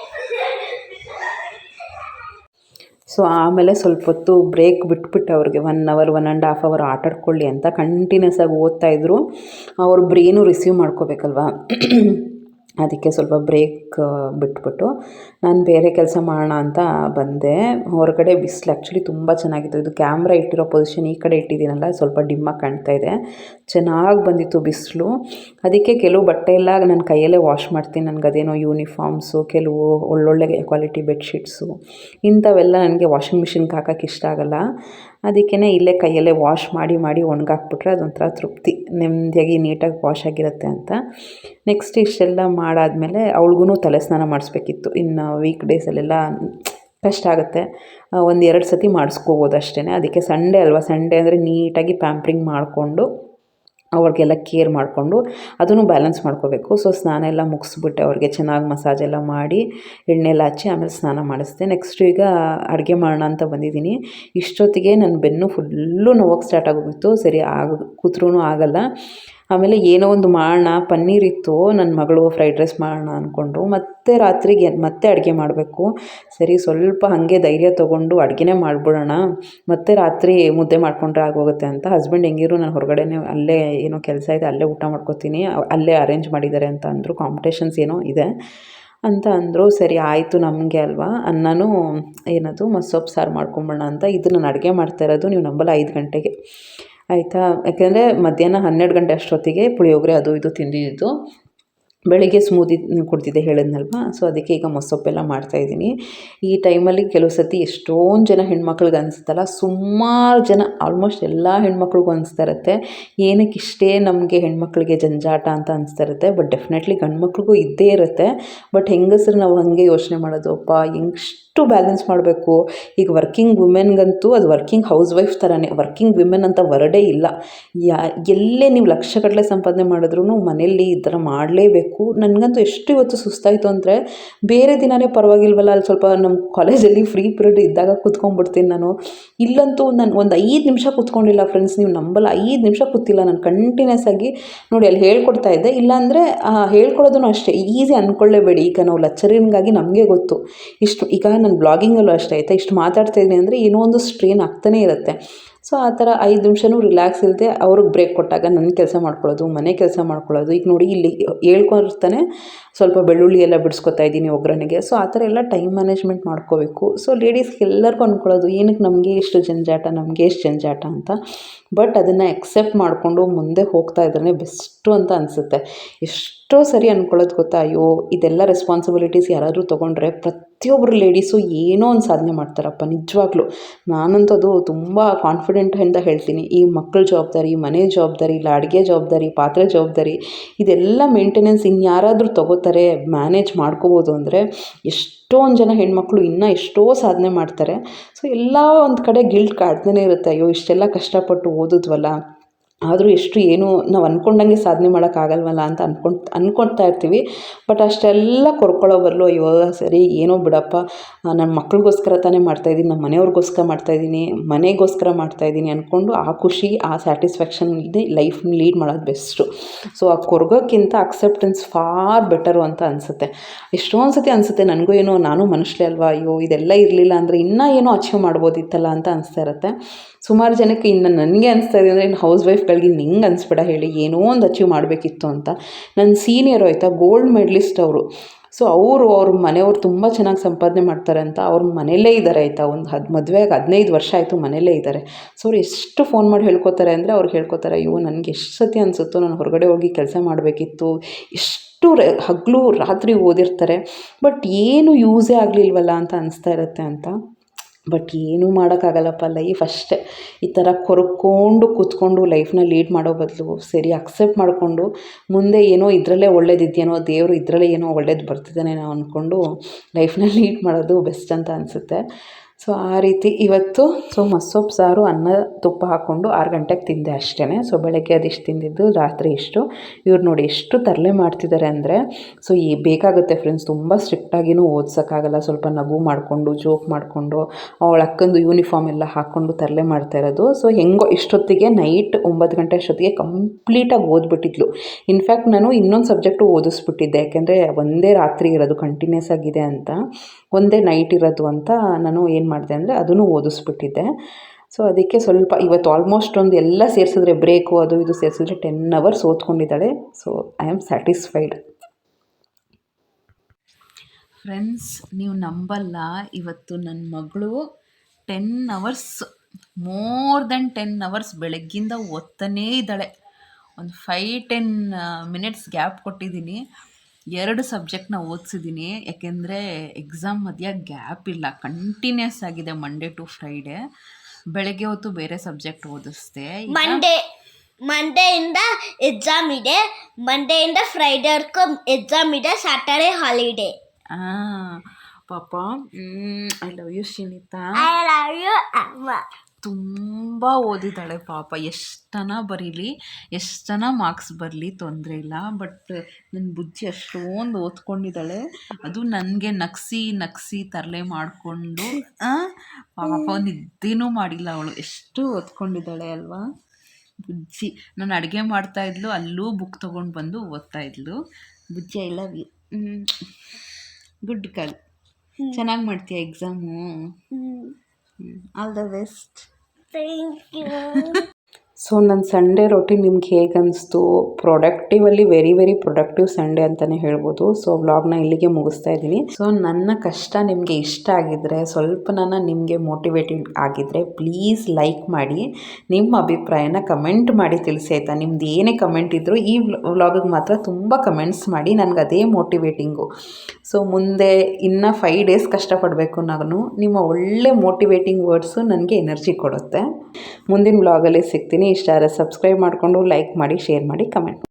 ಸೊ ಆಮೇಲೆ ಸ್ವಲ್ಪ ಹೊತ್ತು ಬ್ರೇಕ್ ಬಿಟ್ಬಿಟ್ಟು ಅವ್ರಿಗೆ one hour one and half hour ಆಟ ಆಡ್ಕೊಳ್ಳಿ ಅಂತ ಕಂಟಿನ್ಯೂಸ್ ಆಗಿ ಓದ್ತಾಯಿದ್ರು ಅವ್ರ ಬ್ರೇನು ರಿಸೀವ್ ಮಾಡ್ಕೋಬೇಕಲ್ವ? ಅದಕ್ಕೆ ಸ್ವಲ್ಪ ಬ್ರೇಕ್ ಬಿಟ್ಬಿಟ್ಟು ನಾನು ಬೇರೆ ಕೆಲಸ ಮಾಡೋಣ ಅಂತ ಬಂದೆ. ಹೊರಗಡೆ ಬಿಸಿಲು ಆ್ಯಕ್ಚುಲಿ ತುಂಬ ಚೆನ್ನಾಗಿತ್ತು. ಇದು ಕ್ಯಾಮ್ರಾ ಇಟ್ಟಿರೋ ಪೊಸಿಷನ್ ಈ ಕಡೆ ಇಟ್ಟಿದ್ದೀನಲ್ಲ, ಸ್ವಲ್ಪ ಡಿಮ್ಮಾಗಿ ಕಾಣ್ತಾ ಇದೆ. ಚೆನ್ನಾಗಿ ಬಂದಿತ್ತು ಬಿಸಿಲು. ಅದಕ್ಕೆ ಕೆಲವು ಬಟ್ಟೆ ಎಲ್ಲ ನನ್ನ ಕೈಯಲ್ಲೇ ವಾಶ್ ಮಾಡ್ತೀನಿ. ನನಗೆ ಅದೇನೋ ಯೂನಿಫಾರ್ಮ್ಸು ಕೆಲವು ಒಳ್ಳೊಳ್ಳೆ ಕ್ವಾಲಿಟಿ ಬೆಡ್ಶೀಟ್ಸು ಇಂಥವೆಲ್ಲ ನನಗೆ ವಾಷಿಂಗ್ ಮಿಷಿನ್ಗೆ ಹಾಕೋಕ್ಕೆ ಇಷ್ಟ ಆಗಲ್ಲ. ಅದಕ್ಕೇ ಇಲ್ಲೇ ಕೈಯಲ್ಲೇ ವಾಶ್ ಮಾಡಿ ಮಾಡಿ ಒಣಗಾಕ್ಬಿಟ್ರೆ ಅದೊಂಥರ ತೃಪ್ತಿ. ನೆಮ್ಮದಿಯಾಗಿ ನೀಟಾಗಿ ವಾಶ್ ಆಗಿರುತ್ತೆ ಅಂತ. ನೆಕ್ಸ್ಟ್ ಇಷ್ಟೆಲ್ಲ ಮಾಡಾದಮೇಲೆ ಅವಳಿಗೂ ತಲೆ ಸ್ನಾನ ಮಾಡಿಸ್ಬೇಕಿತ್ತು. ಇನ್ನು ವೀಕ್ ಡೇಸಲ್ಲೆಲ್ಲ ಕಷ್ಟ ಆಗುತ್ತೆ. ಒಂದು ಎರಡು ಸತಿ ಮಾಡಿಸ್ಕೋಬೋದು ಅಷ್ಟೇ ಅದಕ್ಕೆ ಸಂಡೇ ಅಲ್ವಾ? ಸಂಡೇ ಅಂದರೆ ನೀಟಾಗಿ ಪ್ಯಾಂಪ್ರಿಂಗ್ ಮಾಡಿಕೊಂಡು ಅವ್ರಿಗೆಲ್ಲ ಕೇರ್ ಮಾಡಿಕೊಂಡು ಅದನ್ನು ಬ್ಯಾಲೆನ್ಸ್ ಮಾಡ್ಕೋಬೇಕು. ಸೊ ಸ್ನಾನ ಎಲ್ಲ ಮುಗಿಸ್ಬಿಟ್ಟು ಅವ್ರಿಗೆ ಚೆನ್ನಾಗಿ ಮಸಾಜ್ ಎಲ್ಲ ಮಾಡಿ ಎಣ್ಣೆ ಎಲ್ಲ ಹಚ್ಚಿ ಆಮೇಲೆ ಸ್ನಾನ ಮಾಡಿಸ್ದೆ. ನೆಕ್ಸ್ಟ್ ಈಗ ಅಡುಗೆ ಮಾಡೋಣ ಅಂತ ಬಂದಿದ್ದೀನಿ. ಇಷ್ಟೊತ್ತಿಗೆ ನನ್ನ ಬೆನ್ನು ಫುಲ್ಲು ನೋವಕ್ಕೆ ಸ್ಟಾರ್ಟ್ ಆಗೋಗಿತ್ತು. ಸರಿ ಆಗ ಕೂತ್ರೂ ಆಗಲ್ಲ. ಆಮೇಲೆ ಏನೋ ಒಂದು ಮಾಡೋಣ, ಪನ್ನೀರ್ ಇತ್ತು ನನ್ನ ಮಗಳು ಫ್ರೈಡ್ ರೈಸ್ ಮಾಡೋಣ ಅಂದ್ಕೊಂಡ್ರು ಮತ್ತೆ ರಾತ್ರಿಗೆ ಮತ್ತೆ ಅಡುಗೆ ಮಾಡಬೇಕು. ಸರಿ, ಸ್ವಲ್ಪ ಹಾಗೆ ಧೈರ್ಯ ತೊಗೊಂಡು ಅಡುಗೆನೇ ಮಾಡಿಬಿಡೋಣ. ಮತ್ತೆ ರಾತ್ರಿ ಮುದ್ದೆ ಮಾಡಿಕೊಂಡ್ರೆ ಆಗೋಗುತ್ತೆ ಅಂತ. ಹಸ್ಬೆಂಡ್ ಹೆಂಗಿರು ನಾನು ಹೊರಗಡೆನೇ ಅಲ್ಲೇ ಏನೋ ಕೆಲಸ ಇದೆ, ಅಲ್ಲೇ ಊಟ ಮಾಡ್ಕೊತೀನಿ, ಅಲ್ಲೇ ಅರೇಂಜ್ ಮಾಡಿದ್ದಾರೆ ಅಂತ ಅಂದರು. ಕಾಂಪಿಟೇಷನ್ಸ್ ಏನೋ ಇದೆ ಅಂತ ಅಂದರು. ಸರಿ, ಆಯಿತು ನಮಗೆ ಅಲ್ವಾ? ಅನ್ನನೂ ಏನದು ಮಸೊಪ್ಪು ಸಾರು ಮಾಡ್ಕೊಂಬೋಣ ಅಂತ. ಇದು ನಾನು ಅಡುಗೆ ಮಾಡ್ತಾ ಇರೋದು, ನೀವು ನಂಬಲ್ಲ ಐದು ಗಂಟೆಗೆ. ಆಯಿತಾ? ಯಾಕೆಂದರೆ ಮಧ್ಯಾಹ್ನ ಹನ್ನೆರಡು ಗಂಟೆ ಅಷ್ಟೊತ್ತಿಗೆ ಪುಳಿಯೋಗರೆ ಅದು ಇದು ತಿಂದಿದ್ದು. ಬೆಳಿಗ್ಗೆ ಸ್ಮೂದಿ ಕುಡ್ದಿದ್ದೆ ಹೇಳಿದ್ನಲ್ವ? ಸೊ ಅದಕ್ಕೆ ಈಗ ಮೊಸಪ್ಪೆಲ್ಲ ಮಾಡ್ತಾಯಿದ್ದೀನಿ ಈ ಟೈಮಲ್ಲಿ ಕೆಲವು ಸತಿ ಎಷ್ಟೊಂದು ಜನ ಹೆಣ್ಮಕ್ಳಿಗೆ ಅನಿಸ್ತಲ್ಲ ಸುಮಾರು ಜನ ಆಲ್ಮೋಸ್ಟ್ ಎಲ್ಲ ಹೆಣ್ಮಕ್ಳಿಗೂ ಅನಿಸ್ತಾ ಇರುತ್ತೆ. ಏನಕ್ಕೆ ಇಷ್ಟೇ ನಮಗೆ ಹೆಣ್ಮಕ್ಳಿಗೆ ಜಂಜಾಟ ಅಂತ ಅನಿಸ್ತಾ ಇರುತ್ತೆ ಬಟ್ ಡೆಫಿನೆಟ್ಲಿ ಗಂಡು ಮಕ್ಳಿಗೂ ಇದ್ದೇ ಇರುತ್ತೆ. ಬಟ್ ಹೆಂಗಸ್ರು ನಾವು ಹಾಗೆ ಯೋಚನೆ ಮಾಡೋದು, ಅಪ್ಪ ಹೆಂಗಷ್ಟು ಬ್ಯಾಲೆನ್ಸ್ ಮಾಡಬೇಕು. ಈಗ ವರ್ಕಿಂಗ್ ವುಮೆನ್ಗಂತೂ ಅದು ವರ್ಕಿಂಗ್ ಹೌಸ್ ವೈಫ್ ಥರನೇ ವರ್ಕಿಂಗ್ ವಿಮೆನ್ ಅಂತ ವರ್ಡೇ ಇಲ್ಲ. ಯಾ, ಎಲ್ಲೇ ನೀವು ಲಕ್ಷಗಟ್ಟಲೆ ಸಂಪಾದನೆ ಮಾಡಿದ್ರೂ ಮನೆಯಲ್ಲಿ ಈ ಥರ ಮಾಡಲೇಬೇಕು. ಮಾಡಲೇಬೇಕು ನನಗಂತೂ ಎಷ್ಟು ಇವತ್ತು ಸುಸ್ತಾಯಿತು ಅಂದರೆ, ಬೇರೆ ದಿನವೇ ಪರವಾಗಿಲ್ವಲ್ಲ, ಅಲ್ಲಿ ಸ್ವಲ್ಪ ನಮ್ಮ ಕಾಲೇಜಲ್ಲಿ ಫ್ರೀ ಪಿರಿಯಡ್ ಇದ್ದಾಗ ಕೂತ್ಕೊಂಡ್ಬಿಡ್ತೀನಿ ನಾನು. ಇಲ್ಲಂತೂ ನಾನು ಒಂದು ಐದು ನಿಮಿಷ ಕೂತ್ಕೊಂಡಿಲ್ಲ ಫ್ರೆಂಡ್ಸ್ ನೀವು ನಂಬಲ್ಲ, ಐದು ನಿಮಿಷ ಕೂತಿಲ್ಲ. ನಾನು ಕಂಟಿನ್ಯೂಸ್ ಆಗಿ ನೋಡಿ ಅಲ್ಲಿ ಹೇಳ್ಕೊಡ್ತಾ ಇದ್ದೆ. ಇಲ್ಲಾಂದರೆ ಹೇಳ್ಕೊಡೋದು ಅಷ್ಟೇ, ಈಸಿ ಅಂದ್ಕೊಳ್ಳೇಬೇಡಿ ಈಗ ನಾವು ಲಚ್ಚರಿಂಗಾಗಿ ನಮಗೆ ಗೊತ್ತು. ಇಷ್ಟು, ಈಗ ನಾನು ಬ್ಲಾಗಿಂಗಲ್ಲೂ ಅಷ್ಟೇ ಆಯಿತಾ, ಇಷ್ಟು ಮಾತಾಡ್ತಾ ಇದ್ದೀನಿ ಅಂದರೆ ಏನೋ ಒಂದು ಸ್ಟ್ರೈನ್ ಆಗ್ತಾನೇ ಇರುತ್ತೆ. ಸೊ ಆ ಥರ ಐದು ನಿಮಿಷನೂ ರಿಲ್ಯಾಕ್ಸ್ ಇಲ್ಲದೆ ಅವ್ರಿಗೆ ಬ್ರೇಕ್ ಕೊಟ್ಟಾಗ ನನ್ನ ಕೆಲಸ ಮಾಡ್ಕೊಳ್ಳೋದು, ಮನೆ ಕೆಲಸ ಮಾಡ್ಕೊಳ್ಳೋದು, ಈಗ ನೋಡಿ ಇಲ್ಲಿ ಹೇಳ್ಕೊಂಡಿರ್ತಾನೆ ಸ್ವಲ್ಪ ಬೆಳ್ಳುಳ್ಳಿ ಎಲ್ಲ ಬಿಡಿಸ್ಕೊತಾ ಇದ್ದೀನಿ ಒಗ್ಗರಣೆಗೆ. ಸೊ ಆ ಥರ ಎಲ್ಲ ಟೈಮ್ ಮ್ಯಾನೇಜ್ಮೆಂಟ್ ಮಾಡ್ಕೋಬೇಕು. ಸೊ ಲೇಡೀಸ್ಗೆ ಎಲ್ಲರಿಗೂ ಅಂದ್ಕೊಳ್ಳೋದು ಏನಕ್ಕೆ ನಮಗೆ ಇಷ್ಟು ಜಂಜಾಟ, ನಮಗೆ ಎಷ್ಟು ಜಂಜಾಟ ಅಂತ. ಬಟ್ ಅದನ್ನು ಎಕ್ಸೆಪ್ಟ್ ಮಾಡಿಕೊಂಡು ಮುಂದೆ ಹೋಗ್ತಾ ಇದ್ರೆ ಬೆಸ್ಟು ಅಂತ ಅನಿಸುತ್ತೆ. ಎಷ್ಟೋ ಸರಿ ಅಂದ್ಕೊಳ್ಳೋದು ಗೊತ್ತಾ? ಅಯ್ಯೋ, ಇದೆಲ್ಲ ರೆಸ್ಪಾನ್ಸಿಬಿಲಿಟೀಸ್ ಯಾರಾದರೂ ತೊಗೊಂಡ್ರೆ ಪ್ರತಿಯೊಬ್ಬರು ಲೇಡೀಸು ಏನೋ ಒಂದು ಸಾಧನೆ ಮಾಡ್ತಾರಪ್ಪ, ನಿಜವಾಗ್ಲೂ. ನಾನಂತೂ ಅದು ತುಂಬ ಕಾನ್ಫಿಡೆಂಟ್ ಅಂತ ಹೇಳ್ತೀನಿ. ಈ ಮಕ್ಕಳ ಜವಾಬ್ದಾರಿ, ಮನೆ ಜವಾಬ್ದಾರಿ ಇಲ್ಲ ಅಡುಗೆ ಜವಾಬ್ದಾರಿ, ಪಾತ್ರೆ ಜವಾಬ್ದಾರಿ, ಇದೆಲ್ಲ ಮೇಂಟೆನೆನ್ಸ್ ಇನ್ಯಾರಾದರೂ ತಗೋತಾರೆ ಮ್ಯಾನೇಜ್ ಮಾಡ್ಕೋಬೋದು ಅಂದರೆ ಎಷ್ಟೊಂದು ಜನ ಹೆಣ್ಮಕ್ಳು ಇನ್ನೂ ಎಷ್ಟೋ ಸಾಧನೆ ಮಾಡ್ತಾರೆ. ಸೊ ಎಲ್ಲ ಒಂದು ಕಡೆ ಗಿಲ್ಟ್ ಕಾಡ್ತಾನೆ ಇರುತ್ತೆ. ಅಯ್ಯೋ, ಇಷ್ಟೆಲ್ಲ ಕಷ್ಟಪಟ್ಟು ಓದಿದ್ವಲ್ಲ, ಆದರೂ ಎಷ್ಟು ಏನು ನಾವು ಅಂದ್ಕೊಂಡಂಗೆ ಸಾಧನೆ ಮಾಡೋಕ್ಕಾಗಲ್ವಲ್ಲ ಅಂತ ಅಂದ್ಕೊಂಡು ಅಂದ್ಕೊಳ್ತಾ ಇರ್ತೀವಿ. ಬಟ್ ಅಷ್ಟೆಲ್ಲ ಕೊರ್ಕೊಳ್ಳೋ ಬದಲು ಅಯ್ಯೋ, ಸರಿ, ಏನೋ ಬಿಡಪ್ಪ ನನ್ನ ಮಕ್ಳಿಗೋಸ್ಕರ ತಾನೇ ಮಾಡ್ತಾಯಿದ್ದೀನಿ ನಮ್ಮ ಮನೆಯವ್ರಿಗೋಸ್ಕರ ಮಾಡ್ತಾಯಿದ್ದೀನಿ ಮನೆಗೋಸ್ಕರ ಮಾಡ್ತಾಯಿದ್ದೀನಿ ಅಂದ್ಕೊಂಡು ಆ ಖುಷಿ, ಆ ಸ್ಯಾಟಿಸ್ಫ್ಯಾಕ್ಷನ್ ಇದೆ ಲೈಫ್ನ ಲೀಡ್ ಮಾಡೋದು ಬೆಸ್ಟು. ಸೊ, ಆ ಕೊರ್ಗೋಕ್ಕಿಂತ ಅಕ್ಸೆಪ್ಟೆನ್ಸ್ ಫಾರ್ ಬೆಟರು ಅಂತ ಅನಿಸುತ್ತೆ. ಎಷ್ಟೊಂದು ಸತಿ ಅನಿಸುತ್ತೆ, ನನಗೂ ಏನೋ, ನಾನು ಮನುಷ್ಯಲೇ ಅಲ್ವಾ, ಅಯ್ಯೋ, ಇದೆಲ್ಲ ಇರಲಿಲ್ಲ ಅಂದರೆ ಇನ್ನೂ ಏನೋ ಅಚೀವ್ ಮಾಡ್ಬೋದಿತ್ತಲ್ಲ ಅಂತ ಅನಿಸ್ತಾ ಇರುತ್ತೆ. ಸುಮಾರು ಜನಕ್ಕೆ ಇನ್ನು ನನಗೆ ಅನಿಸ್ತಾ ಇದೆ ಅಂದರೆ ಇನ್ನು ಹೌಸ್ ವೈಫ್ಗಳಿಗೆ ನಿಂಗೆ ಅನಿಸ್ಬೇಡ ಹೇಳಿ, ಏನೋ ಒಂದು ಅಚೀವ್ ಮಾಡಬೇಕಿತ್ತು ಅಂತ. ನನ್ನ ಸೀನಿಯರ್ ಆಯಿತಾ ಗೋಲ್ಡ್ ಮೆಡ್ಲಿಸ್ಟ್ ಅವರು. ಸೊ ಅವರು, ಅವ್ರ ಮನೆಯವ್ರು ತುಂಬ ಚೆನ್ನಾಗಿ ಸಂಪಾದನೆ ಮಾಡ್ತಾರೆ ಅಂತ ಅವ್ರ ಮನೆಯಲ್ಲೇ ಇದ್ದಾರೆ ಆಯಿತಾ. ಒಂದು ಹದ್ ಮದುವೆಯಾಗಿ ಹದಿನೈದು ವರ್ಷ ಆಯಿತು ಮನೆಯಲ್ಲೇ ಇದ್ದಾರೆ. ಸೊ ಅವ್ರು ಎಷ್ಟು ಫೋನ್ ಮಾಡಿ ಹೇಳ್ಕೊತಾರೆ ಅಂದರೆ ಅವ್ರು ಹೇಳ್ಕೊತಾರೆ, ಅಯ್ಯೋ, ನನಗೆ ಎಷ್ಟು ಸತಿ ಅನಿಸುತ್ತೋ, ನಾನು ಹೊರಗಡೆ ಹೋಗಿ ಕೆಲಸ ಮಾಡಬೇಕಿತ್ತು. ಎಷ್ಟು ಹಗಲು ರಾತ್ರಿ ಓದಿರ್ತಾರೆ. ಬಟ್ ಏನು ಯೂಸೇ ಆಗಲಿಲ್ವಲ್ಲ ಅಂತ ಅನಿಸ್ತಾ ಇರುತ್ತೆ ಅಂತ. ಬಟ್ ಏನೂ ಮಾಡೋಕ್ಕಾಗಲ್ಲಪ್ಪ ಲೈಫ್ ಅಷ್ಟೇ. ಈ ಥರ ಕೊರ್ಕೊಂಡು ಕೂತ್ಕೊಂಡು ಲೈಫ್ನ ಲೀಡ್ ಮಾಡೋ ಬದಲು ಸರಿ ಅಕ್ಸೆಪ್ಟ್ ಮಾಡಿಕೊಂಡು ಮುಂದೆ ಏನೋ ಇದರಲ್ಲೇ ಒಳ್ಳೇದಿದೆಯೇನೋ, ದೇವರು ಇದರಲ್ಲೇ ಏನೋ ಒಳ್ಳೇದು ಬರ್ತಿದ್ದಾನೆ ನಾವು ಅಂದ್ಕೊಂಡು ಲೈಫ್ನ ಲೀಡ್ ಮಾಡೋದು ಬೆಸ್ಟ್ ಅಂತ ಅನಿಸುತ್ತೆ. ಸೊ, ಆ ರೀತಿ ಇವತ್ತು ಸೊ, ಮಸ್ಸೊಪ್ಪು, ಸಾರು, ಅನ್ನ, ತುಪ್ಪ ಹಾಕ್ಕೊಂಡು ಆರು ಗಂಟೆಗೆ ತಿಂದೆ ಅಷ್ಟೇ ಸೊ, ಬೆಳಗ್ಗೆ ಅದಿಷ್ಟು ತಿಂದಿದ್ದು, ರಾತ್ರಿ ಇಷ್ಟು. ಇವ್ರು ನೋಡಿ ಎಷ್ಟು ತರಲೆ ಮಾಡ್ತಿದ್ದಾರೆ ಅಂದರೆ, ಸೊ, ಈ ಬೇಕಾಗುತ್ತೆ ಫ್ರೆಂಡ್ಸ್ ತುಂಬ ಸ್ಟ್ರಿಕ್ಟಾಗಿನೂ ಓದ್ಸೋಕ್ಕಾಗಲ್ಲ. ಸ್ವಲ್ಪ ನಗು ಮಾಡಿಕೊಂಡು ಜೋಕ್ ಮಾಡಿಕೊಂಡು, ಅವಳ ಅಕ್ಕಂದು ಯೂನಿಫಾರ್ಮ್ ಎಲ್ಲ ಹಾಕ್ಕೊಂಡು ತರಲೆ ಮಾಡ್ತಾ ಇರೋದು. ಸೊ, ಹೆಂಗೋ ಇಷ್ಟೊತ್ತಿಗೆ ನೈಟ್ ಒಂಬತ್ತು ಗಂಟೆ ಅಷ್ಟೊತ್ತಿಗೆ ಕಂಪ್ಲೀಟಾಗಿ ಓದ್ಬಿಟ್ಟಿದ್ಲು. ಇನ್ಫ್ಯಾಕ್ಟ್ ನಾನು ಇನ್ನೊಂದು ಸಬ್ಜೆಕ್ಟು ಓದಿಸ್ಬಿಟ್ಟಿದ್ದೆ. ಯಾಕೆಂದರೆ, ಒಂದೇ ರಾತ್ರಿ ಇರೋದು ಕಂಟಿನ್ಯೂಸ್ ಆಗಿದೆ ಅಂತ. ಒಂದೇ ನೈಟ್ ಇರೋದು ಅಂತ ನಾನು ಏನು ಮಾಡಿದೆ ಅಂದರೆ ಅದನ್ನು ಓದಿಸ್ಬಿಟ್ಟಿದ್ದೆ. ಸೊ ಅದಕ್ಕೆ ಸ್ವಲ್ಪ ಇವತ್ತು ಆಲ್ಮೋಸ್ಟ್ ಒಂದು ಎಲ್ಲ ಸೇರಿಸಿದ್ರೆ ಬ್ರೇಕು ಅದು ಇದು ಸೇರಿಸಿದ್ರೆ ten hours ಓದ್ಕೊಂಡಿದ್ದಾಳೆ. So I am satisfied friends ನೀವು ನಂಬಲ್ಲ, ಇವತ್ತು ನನ್ನ ಮಗಳು ten hours more then ten hours ಬೆಳಗ್ಗಿಂದ ಓದ್ತಾನೇ ಇದ್ದಾಳೆ. ಒಂದು ಫೈ ಟೆನ್ ಮಿನಿಟ್ಸ್ ಗ್ಯಾಪ್ ಕೊಟ್ಟಿದ್ದೀನಿ. ಎರಡು ಸಬ್ಜೆಕ್ಟ್ನ ಓದಿಸಿದ್ದೀನಿ ಯಾಕೆಂದರೆ ಎಕ್ಸಾಮ್ ಮಧ್ಯ ಗ್ಯಾಪ್ ಇಲ್ಲ. ಕಂಟಿನ್ಯೂಸ್ ಆಗಿದೆ ಮಂಡೇ ಟು ಫ್ರೈಡೇ ಬೆಳಗ್ಗೆ ಹೊತ್ತು ಬೇರೆ ಸಬ್ಜೆಕ್ಟ್ ಓದಿಸ್ದೆ. ಈಗ ಮಂಡೇ ಮಂಡೆಯಿಂದ ಎಕ್ಸಾಮ್ ಇದೆ. ಮಂಡೆಯಿಂದ ಫ್ರೈಡೇವರೆಗೂ ಎಕ್ಸಾಮ್ ಇದೆ. ಸ್ಯಾಟರ್ಡೇ ಹಾಲಿಡೇ ಆ, ಪಾಪ. I love you Shinita I love you ಅಮ್ಮ. ತುಂಬ ಓದಿದ್ದಾಳೆ ಪಾಪ. ಎಷ್ಟನ ಬರೀಲಿ ಎಷ್ಟನ ಮಾರ್ಕ್ಸ್ ಬರಲಿ ತೊಂದರೆ ಇಲ್ಲ ಬಟ್ ನನ್ನ ಬುಜ್ಜಿ ಅಷ್ಟೊಂದು ಓದ್ಕೊಂಡಿದ್ದಾಳೆ. ಅದು ನನಗೆ ನಕ್ಸಿ ನಕ್ಸಿ ತರಲೆ ಮಾಡಿಕೊಂಡು ಪಾಪ ನಿದ್ದೆನೂ ಮಾಡಿಲ್ಲ ಅವಳು. ಎಷ್ಟು ಓದ್ಕೊಂಡಿದ್ದಾಳೆ ಅಲ್ವಾ? ಬುಜ್ಜಿ ನಾನು ಅಡುಗೆ ಮಾಡ್ತಾಯಿದ್ಲು ಅಲ್ಲೂ ಬುಕ್ ತೊಗೊಂಡು ಬಂದು ಓದ್ತಾ ಇದ್ಲು. Bujji I love you good girl ಚೆನ್ನಾಗಿ ಮಾಡ್ತೀಯ exam all the best thank you [LAUGHS] so ನನ್ನ ಸಂಡೇ ರೊಟೀನ್ ನಿಮ್ಗೆ ಹೇಗೆ ಅನಿಸ್ತು? Productively very very productive Sunday ಅಂತಲೇ ಹೇಳ್ಬೋದು. ಸೊ ವ್ಲಾಗ್ನ ಇಲ್ಲಿಗೆ ಮುಗಿಸ್ತಾ ಇದ್ದೀನಿ. ಸೊ ನನ್ನ ಕಷ್ಟ ನಿಮಗೆ ಇಷ್ಟ ಆಗಿದ್ದರೆ ಸ್ವಲ್ಪ ನಾನು ನಿಮಗೆ ಮೋಟಿವೇಟೆಡ್ ಆಗಿದ್ದರೆ ಪ್ಲೀಸ್ ಲೈಕ್ ಮಾಡಿ. ನಿಮ್ಮ ಅಭಿಪ್ರಾಯನ ಕಮೆಂಟ್ ಮಾಡಿ ತಿಳಿಸಿ ಆಯಿತಾ? ನಿಮ್ದು ಏನೇ ಕಮೆಂಟ್ ಇದ್ದರೂ ಈ ವ್ಲಾಗಿಗೆ ಮಾತ್ರ ತುಂಬ ಕಮೆಂಟ್ಸ್ ಮಾಡಿ, ನನಗೆ ಅದೇ ಮೋಟಿವೇಟಿಂಗು ಸೊ ಮುಂದೆ ಇನ್ನು ಫೈವ್ ಡೇಸ್ ಕಷ್ಟಪಡಬೇಕು ನಾನು. ನಿಮ್ಮ ಒಳ್ಳೆ ಮೋಟಿವೇಟಿಂಗ್ ವರ್ಡ್ಸು ನನಗೆ ಎನರ್ಜಿ ಕೊಡುತ್ತೆ. ಮುಂದಿನ ವ್ಲಾಗಲ್ಲಿ ಸಿಗ್ತೀನಿ. ಇಷ್ಟ ಆದರೆ ಸಬ್ಸ್ಕ್ರೈಬ್ ಮಾಡಿಕೊಂಡು ಲೈಕ್ ಮಾಡಿ ಶೇರ್ ಮಾಡಿ ಕಮೆಂಟ್